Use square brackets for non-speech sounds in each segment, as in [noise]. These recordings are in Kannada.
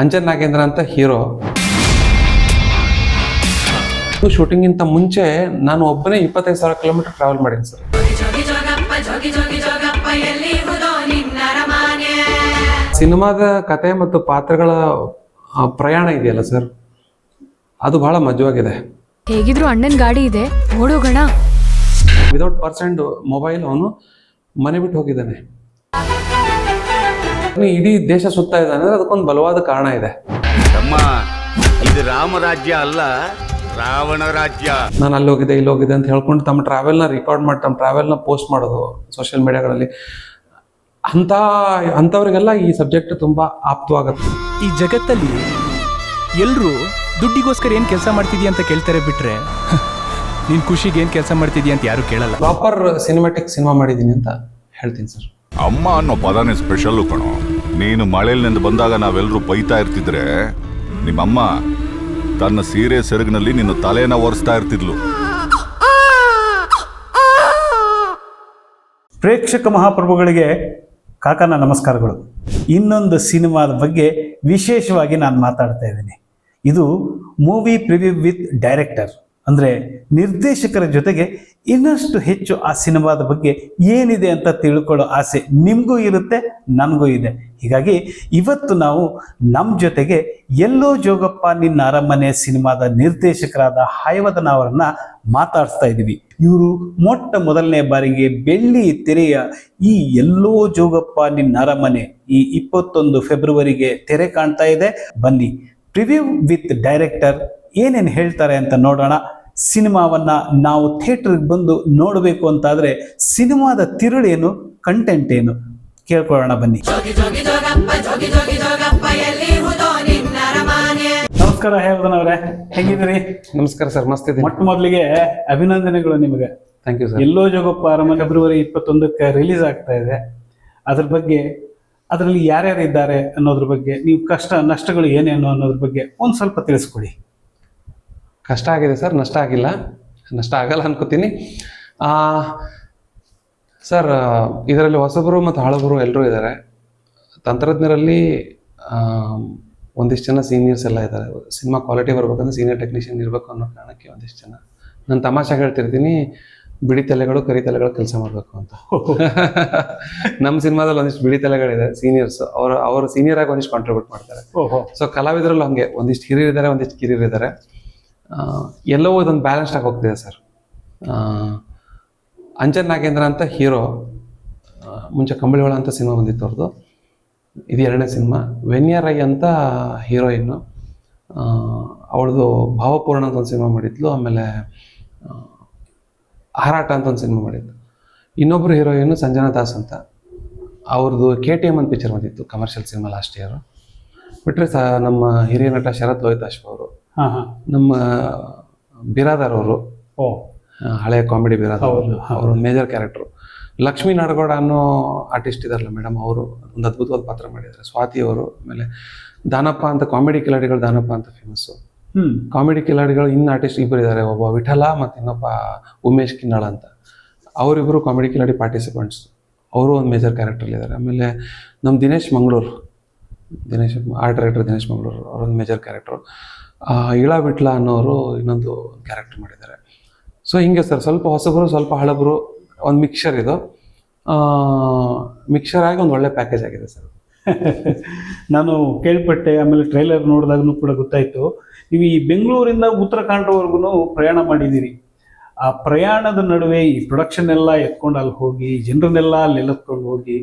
ಅಂಜನ್ ನಾಗೇಂದ್ರ ಅಂತ ಹೀರೋ. ಶೂಟಿಂಗಿಂತ ಮುಂಚೆ ನಾನು ಒಬ್ಬನೇ ಇಪ್ಪತ್ತೈದು ಸಾವಿರ ಕಿಲೋಮೀಟರ್ ಟ್ರಾವೆಲ್ ಮಾಡೀನಿ ಸರ್. ಸಿನಿಮಾದ ಕತೆ ಮತ್ತು ಪಾತ್ರಗಳ ಪ್ರಯಾಣ ಇದೆಯಲ್ಲ ಸರ್? ಅದು ಬಹಳ ಮಜವಾಗಿದೆ. ಹೇಗಿದ್ರು ಅಣ್ಣನ ಗಾಡಿ ಇದೆ ಓಡೋಗೋಣ. ವಿದೌಟ್ ಪರ್ಸೆಂಟ್ ಮೊಬೈಲ್ ಅವನು ಮನೆ ಬಿಟ್ಟು ಹೋಗಿದ್ದಾನೆ. ಇಡೀ ದೇಶ ಸುತ್ತಾ ಇದೆ ಅಂದ್ರೆ ಅದಕ್ಕೊಂದು ಬಲವಾದ ಕಾರಣ ಇದೆ. ತಮ್ಮ ಇದು ರಾಮರಾಜ್ಯ ಅಲ್ಲ ರಾವಣ ರಾಜ್ಯ. ನಾನು ಅಲ್ಲಿ ಹೋಗಿದ್ದೆ ಇಲ್ಲಿ ಹೋಗಿದೆ ಅಂತ ಹೇಳ್ಕೊಂಡು ತಮ್ಮ ಟ್ರಾವೆಲ್ನ ರೆಕಾರ್ಡ್ ಮಾಡಿ ತಮ್ಮ ಟ್ರಾವೆಲ್ನ ಪೋಸ್ಟ್ ಮಾಡೋದು ಸೋಷಿಯಲ್ ಮೀಡಿಯಾಗಳಲ್ಲಿ ಅಂತ ಅಂಥವ್ರಿಗೆಲ್ಲ ಈ ಸಬ್ಜೆಕ್ಟ್ ತುಂಬ ಆಪ್ತವಾಗುತ್ತೆ. ಈ ಜಗತ್ತಲ್ಲಿ ಎಲ್ಲರೂ ದುಡ್ಡಿಗೋಸ್ಕರ ಏನು ಕೆಲಸ ಮಾಡ್ತಿದ್ಯಾ ಅಂತ ಕೇಳ್ತಾರೆ ಬಿಟ್ರೆ [laughs] ನೀನು ಖುಷಿಗೆ ಏನು ಕೆಲಸ ಮಾಡ್ತಿದ್ಯಾ ಅಂತ ಯಾರು ಕೇಳಲ್ಲ. ಪ್ರಾಪರ್ ಸಿನಿಮ್ಯಾಟಿಕ್ ಸಿನಿಮಾ ಮಾಡಿದ್ದೀನಿ ಅಂತ ಹೇಳ್ತೀನಿ ಸರ್. ಅಮ್ಮ ಅನ್ನೋ ಪದನೇ ಸ್ಪೆಷಲ್ಲು ಕಣೋ. ನೀನು ಮಳೆಲಿನಿಂದ ಬಂದಾಗ ನಾವೆಲ್ಲರೂ ಬೈತಾ ಇರ್ತಿದ್ರೆ, ನಿಮ್ಮಮ್ಮ ತನ್ನ ಸೀರೆ ಸೆರಗಿನಲ್ಲಿ ನಿನ್ನ ತಲೆಯನ್ನ ಒರೆಸ್ತಾ ಇರ್ತಿದ್ಲು. ಪ್ರೇಕ್ಷಕ ಮಹಾಪ್ರಭುಗಳಿಗೆ ಕಾಕನ ನಮಸ್ಕಾರಗಳು. ಇನ್ನೊಂದು ಸಿನಿಮಾದ ಬಗ್ಗೆ ವಿಶೇಷವಾಗಿ ನಾನು ಮಾತಾಡ್ತಾ ಇದ್ದೀನಿ. ಇದು ಮೂವಿ ಪ್ರಿವ್ಯೂ ವಿತ್ ಡೈರೆಕ್ಟರ್ ಅಂದರೆ ನಿರ್ದೇಶಕರ ಜೊತೆಗೆ ಇನ್ನಷ್ಟು ಹೆಚ್ಚು ಆ ಸಿನಿಮಾದ ಬಗ್ಗೆ ಏನಿದೆ ಅಂತ ತಿಳ್ಕೊಳ್ಳೋ ಆಸೆ ನಿಮಗೂ ಇರುತ್ತೆ, ನನಗೂ ಇದೆ. ಹೀಗಾಗಿ ಇವತ್ತು ನಾವು ನಮ್ಮ ಜೊತೆಗೆ ಎಲ್ಲೋ ಜೋಗಪ್ಪ ನಿನ್ನ ಅರಮನೆ ಸಿನಿಮಾದ ನಿರ್ದೇಶಕರಾದ ಹಾಯವದನ ಅವರನ್ನ ಮಾತಾಡಿಸ್ತಾ ಇದ್ದೀವಿ. ಇವರು ಮೊಟ್ಟ ಮೊದಲನೇ ಬಾರಿಗೆ ಬೆಳ್ಳಿ ತೆರೆಯ ಈ ಎಲ್ಲೋ ಜೋಗಪ್ಪ ನಿನ್ನ ಅರಮನೆ ಈ ಇಪ್ಪತ್ತೊಂದು ಫೆಬ್ರವರಿಗೆ ತೆರೆ ಕಾಣ್ತಾ ಇದೆ. ಬನ್ನಿ, ಪ್ರಿವ್ಯೂ ವಿತ್ ಡೈರೆಕ್ಟರ್ ಏನೇನು ಹೇಳ್ತಾರೆ ಅಂತ ನೋಡೋಣ. ಸಿನಿಮಾವನ್ನ ನಾವು ಥಿಯೇಟ್ರಿಗೆ ಬಂದು ನೋಡಬೇಕು ಅಂತಾದರೆ ಸಿನಿಮಾದ ತಿರುಳೇನು ಕಂಟೆಂಟ್ ಏನು? ಕೇಳ್ಕೊಳ್ಳೋಣ ಬನ್ನಿ. ನಮಸ್ಕಾರ ಹೇವದನ್ ಅವರೇ ಹೆಂಗಿದ್ದೀರಿ? ನಮಸ್ಕಾರ ಸರ್ ಮಸ್ತ್ ಇದೆ ಮೊಟ್ಟ ಮೊದಲಿಗೆ ಅಭಿನಂದನೆಗಳು ನಿಮಗೆ. ಥ್ಯಾಂಕ್ ಯು ಸರ್ ಎಲ್ಲೋ ಜೋಗಪ್ಪ ಅರಮನೆ ಫೆಬ್ರವರಿ ಇಪ್ಪತ್ತೊಂದಕ್ಕೆ ರಿಲೀಸ್ ಆಗ್ತಾ ಇದೆ. ಅದ್ರ ಬಗ್ಗೆ ಅದರಲ್ಲಿ ಯಾರ್ಯಾರು ಇದ್ದಾರೆ ಅನ್ನೋದ್ರ ಬಗ್ಗೆ ನೀವು ಕಷ್ಟ ನಷ್ಟಗಳು ಏನೇನು ಅನ್ನೋದ್ರ ಬಗ್ಗೆ ಒಂದು ಸ್ವಲ್ಪ ತಿಳಿಸ್ಕೊಡಿ. ಕಷ್ಟ ಆಗಿದೆ ಸರ್ ನಷ್ಟ ಆಗಿಲ್ಲ. ನಷ್ಟ ಆಗಲ್ಲ ಅನ್ಕೋತೀನಿ. ಸರ್ ಇದರಲ್ಲಿ ಹೊಸಬರು ಮತ್ತು ಹಳಬರು ಎಲ್ಲರೂ ಇದ್ದಾರೆ. ತಂತ್ರಜ್ಞರಲ್ಲಿ ಒಂದಿಷ್ಟು ಜನ ಸೀನಿಯರ್ಸ್ ಎಲ್ಲ ಇದ್ದಾರೆ. ಸಿನಿಮಾ ಕ್ವಾಲಿಟಿ ಬರ್ಬೇಕಂದ್ರೆ ಸೀನಿಯರ್ ಟೆಕ್ನಿಷಿಯನ್ ಇರಬೇಕು ಅನ್ನೋ ಕಾರಣಕ್ಕೆ ಒಂದಿಷ್ಟು ಜನ. ನಾನು ತಮಾಷೆ ಹೇಳ್ತಿರ್ತೀನಿ ಬಿಡಿ ತಲೆಗಳು ಕರಿ ತಲೆಗಳು ಕೆಲಸ ಮಾಡಬೇಕು ಅಂತ. ನಮ್ಮ ಸಿನಿಮಾದಲ್ಲಿ ಒಂದಿಷ್ಟು ಬಿಡಿ ತಲೆಗಳಿದೆ ಸೀನಿಯರ್ಸ್ ಅವರು ಅವರು ಸೀನಿಯರ್ ಆಗಿ ಒಂದಿಷ್ಟು ಕಾಂಟ್ರಿಬ್ಯೂಟ್ ಮಾಡ್ತಾರೆ. ಓಹೋ. ಸೊ ಕಲಾವಿದರಲ್ಲೂ ಹಂಗೆ. ಒಂದಿಷ್ಟು ಹಿರಿಯರಿದ್ದಾರೆ ಒಂದಿಷ್ಟು ಕಿರಿಯರಿದ್ದಾರೆ. ಎಲ್ಲವೂ ಇದೊಂದು ಬ್ಯಾಲೆನ್ಸ್ಡ್ ಆಗಿ ಹೋಗ್ತಿದೆ ಸರ್. ಅಂಜನ್ ನಾಗೇಂದ್ರ ಅಂತ ಹೀರೋ ಮುಂಚೆ ಕಂಬಳಿಹೊಳ ಅಂತ ಸಿನಿಮಾ ಬಂದಿತ್ತು ಅವ್ರದ್ದು ಇದು ಎರಡನೇ ಸಿನಿಮಾ. ವೆನ್ಯರೈ ಅಂತ ಹೀರೋಯಿನ್ನು ಅವಳದು ಭಾವಪೂರ್ಣ ಅಂತ ಒಂದು ಸಿನಿಮಾ ಮಾಡಿದ್ಲು, ಆಮೇಲೆ ಹಾರಾಟ ಅಂತ ಒಂದು ಸಿನಿಮಾ ಮಾಡಿದ್ಲು ಇನ್ನೊಬ್ಬರು ಹೀರೋಯಿನ್ನು ಸಂಜನಾ ದಾಸ್ ಅಂತ. ಅವ್ರದ್ದು ಕೆ ಟಿ ಎಂ ಅಂತ ಪಿಕ್ಚರ್ ಬಂದಿತ್ತು ಕಮರ್ಷಿಯಲ್ ಸಿನಿಮಾ ಲಾಸ್ಟ್ ಇಯರು ಬಿಟ್ಟರೆ ಸ ನಮ್ಮ ಹಿರಿಯ ನಟ ಶರತ್ ಲೋಹಿತಾಶ್ವ ಅವರು. ನಮ್ಮ ಬಿರಾದಾರ್ ಅವರು. ಹಳೆಯ ಕಾಮಿಡಿ ಬಿರಾದಾರ್. ಅವರು. Major character. ಲಕ್ಷ್ಮೀ ನಾಡಗೌಡ ಅನ್ನೋ ಆರ್ಟಿಸ್ಟ್ ಇದಾರಲ್ಲ ಮೇಡಮ್ ಅವರು. ಒಂದು ಅದ್ಭುತವಾದ ಪಾತ್ರ ಮಾಡಿದ್ದಾರೆ. ಸ್ವಾತಿ ಅವರು ಆಮೇಲೆ ದಾನಪ್ಪ ಅಂತ ಕಾಮಿಡಿ ಕಿಲಾಡಿಗಳು ದಾನಪ್ಪ ಅಂತ ಫೇಮಸ್ಸು ಕಾಮಿಡಿ ಕಿಲಾಡಿಗಳು ಇನ್ನು ಆರ್ಟಿಸ್ಟ್ ಇಬ್ಬರು ಇದ್ದಾರೆ ಒಬ್ಬ ವಿಠಲ ಮತ್ತು ಇನ್ನೊಬ್ಬ ಉಮೇಶ್ ಕಿನ್ನಾಳ ಅಂತ. ಅವರಿಬ್ಬರು ಕಾಮಿಡಿ ಕಿಲಾಡಿ ಪಾರ್ಟಿಸಿಪೆಂಟ್ಸ್ ಅವರು ಒಂದು ಮೇಜರ್ ಕ್ಯಾರೆಕ್ಟರ್ಲಿದ್ದಾರೆ ಆಮೇಲೆ ನಮ್ಮ Dinesh Mangaluru. Dinesh art director Dinesh Mangaluru. ಅವರೊಂದು ಮೇಜರ್ ಕ್ಯಾರೆಕ್ಟರ್ ಇಳ ವಿಟ್ಲ ಅನ್ನೋರು ಇನ್ನೊಂದು ಕ್ಯಾರೆಕ್ಟರ್ ಮಾಡಿದ್ದಾರೆ. ಸೊ ಹಿಂಗೆ ಸರ್ ಸ್ವಲ್ಪ ಹೊಸಬರು, ಸ್ವಲ್ಪ ಹಳಬರು, ಒಂದು ಮಿಕ್ಸರ್ ಇದು. ಮಿಕ್ಸರ್ ಆಗಿ ಒಂದು ಒಳ್ಳೆ ಪ್ಯಾಕೇಜ್ ಆಗಿದೆ ಸರ್ [laughs] ನಾನು ಕೇಳ್ಪಟ್ಟೆ, ಆಮೇಲೆ ಟ್ರೈಲರ್ ನೋಡಿದಾಗೂ ಕೂಡ ಗೊತ್ತಾಯಿತು. ನೀವು ಈ ಬೆಂಗಳೂರಿಂದ ಉತ್ತರಾಖಂಡವರೆಗೂ ಪ್ರಯಾಣ ಮಾಡಿದ್ದೀರಿ. ಆ ಪ್ರಯಾಣದ ನಡುವೆ ಈ ಪ್ರೊಡಕ್ಷನ್ ಎಲ್ಲ ಎತ್ಕೊಂಡು ಅಲ್ಲಿ ಹೋಗಿ, ಜನರನ್ನೆಲ್ಲ ಅಲ್ಲಿ ಹೋಗಿ,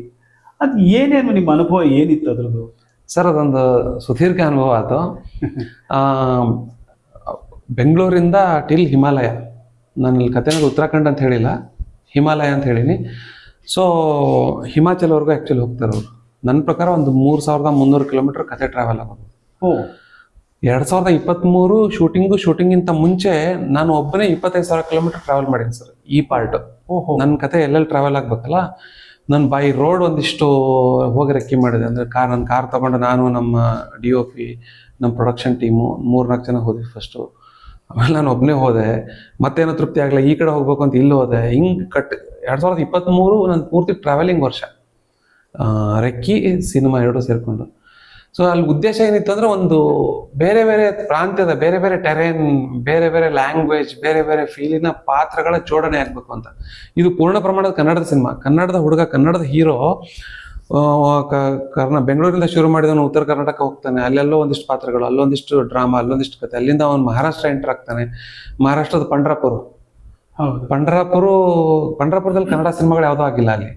ಅದು ಏನೇನು ನಿಮ್ಮ ಅನುಭವ ಏನಿತ್ತು ಅದ್ರದ್ದು? ಸರ್ ಅದೊಂದು ಸುದೀರ್ಘ ಅನುಭವ ಅದು. ಆ, ಬೆಂಗಳೂರಿಂದ ಟಿಲ್ ಹಿಮಾಲಯ. ನಾನು ಇಲ್ಲಿ ಕಥೆನಲ್ಲಿ ಉತ್ತರಾಖಂಡ್ ಅಂತ ಹೇಳಿಲ್ಲ ಹಿಮಾಲಯ ಅಂತ ಹೇಳಿನಿ. ಸೊ ಹಿಮಾಚಲ್ವರೆಗೂ ಆ್ಯಕ್ಚುಲಿ ಹೋಗ್ತಾರೆ ಅವರು. ನನ್ನ ಪ್ರಕಾರ ಒಂದು ಮೂರು ಸಾವಿರದ ಮುನ್ನೂರು ಕಿಲೋಮೀಟರ್ ಕತೆ ಟ್ರಾವೆಲ್ ಆಗೋದು. ಎರಡು ಸಾವಿರದ ಇಪ್ಪತ್ತ್ಮೂರು ಶೂಟಿಂಗು ಶೂಟಿಂಗಿಂತ ಮುಂಚೆ ನಾನು ಒಬ್ಬನೇ ಇಪ್ಪತ್ತೈದು ಸಾವಿರ ಕಿಲೋಮೀಟರ್ ಟ್ರಾವೆಲ್ ಮಾಡೀನಿ ಸರ್ ಈ ಪಾರ್ಟ್ ಓಹೋ. ನನ್ನ ಕತೆ ಎಲ್ಲೆಲ್ಲಿ ಟ್ರಾವೆಲ್ ಆಗ್ಬೇಕಲ್ಲ ನಾನು ಬೈ ರೋಡ್ ಒಂದಿಷ್ಟು ಹೋಗಿ ರೆಕ್ಕಿ ಮಾಡಿದೆ. ಅಂದರೆ ಕಾರ್ ನನ್ನ ಕಾರ್ ತಗೊಂಡು ನಾನು ನಮ್ಮ ಡಿ ಒ ಪಿ ನಮ್ಮ ಪ್ರೊಡಕ್ಷನ್ ಟೀಮು ಮೂರ್ನಾಲ್ಕು ಜನ ಹೋದ್ವಿ ಫಸ್ಟು ಆಮೇಲೆ ನಾನು ಒಬ್ಬನೇ ಹೋದೆ. ಮತ್ತೇನೋ ತೃಪ್ತಿ ಆಗಲ್ಲ ಈ ಕಡೆ ಹೋಗ್ಬೇಕು ಅಂತ ಇಲ್ಲಿ ಹೋದೆ. ಹಿಂಗೆ ಕಟ್ ಎರಡು ಸಾವಿರದ ಇಪ್ಪತ್ತ್ಮೂರು ನನ್ನ ಪೂರ್ತಿ ಟ್ರಾವೆಲಿಂಗ್ ವರ್ಷ. ರೆಕ್ಕಿ ಸಿನಿಮಾ ಎರಡೂ ಸೇರಿಕೊಂಡು. ಸೊ ಅಲ್ಲಿ ಉದ್ದೇಶ ಏನಿತ್ತು ಅಂದ್ರೆ ಒಂದು ಬೇರೆ ಬೇರೆ ಪ್ರಾಂತ್ಯದ ಬೇರೆ ಬೇರೆ ಟೆರೇನ್ ಬೇರೆ ಬೇರೆ ಲ್ಯಾಂಗ್ವೇಜ್ ಬೇರೆ ಬೇರೆ ಫೀಲಿನ ಪಾತ್ರಗಳ ಜೋಡಣೆ ಆಗ್ಬೇಕು ಅಂತ. ಇದು ಪೂರ್ಣ ಪ್ರಮಾಣದ ಕನ್ನಡದ ಸಿನಿಮಾ ಕನ್ನಡದ ಹುಡುಗ ಕನ್ನಡದ ಹೀರೋ ಕರ್ನ ಬೆಂಗಳೂರಿಂದ ಶುರು ಮಾಡಿದವನು ಉತ್ತರ ಕರ್ನಾಟಕ ಹೋಗ್ತಾನೆ. ಅಲ್ಲೆಲ್ಲೋ ಒಂದಿಷ್ಟು ಪಾತ್ರಗಳು ಅಲ್ಲೊಂದಿಷ್ಟು ಡ್ರಾಮಾ ಅಲ್ಲೊಂದಿಷ್ಟು ಕತೆ. ಅಲ್ಲಿಂದ ಅವನು ಮಹಾರಾಷ್ಟ್ರ ಎಂಟರ್ ಆಗ್ತಾನೆ. ಮಹಾರಾಷ್ಟ್ರದ ಪಂಡ್ರಾಪುರ. ಪಂಡ್ರಾಪುರ ಪಂಡ್ರಾಪುರದಲ್ಲಿ ಕನ್ನಡ ಸಿನಿಮಾಗಳು ಯಾವುದೂ ಆಗಿಲ್ಲ ಅಲ್ಲಿ.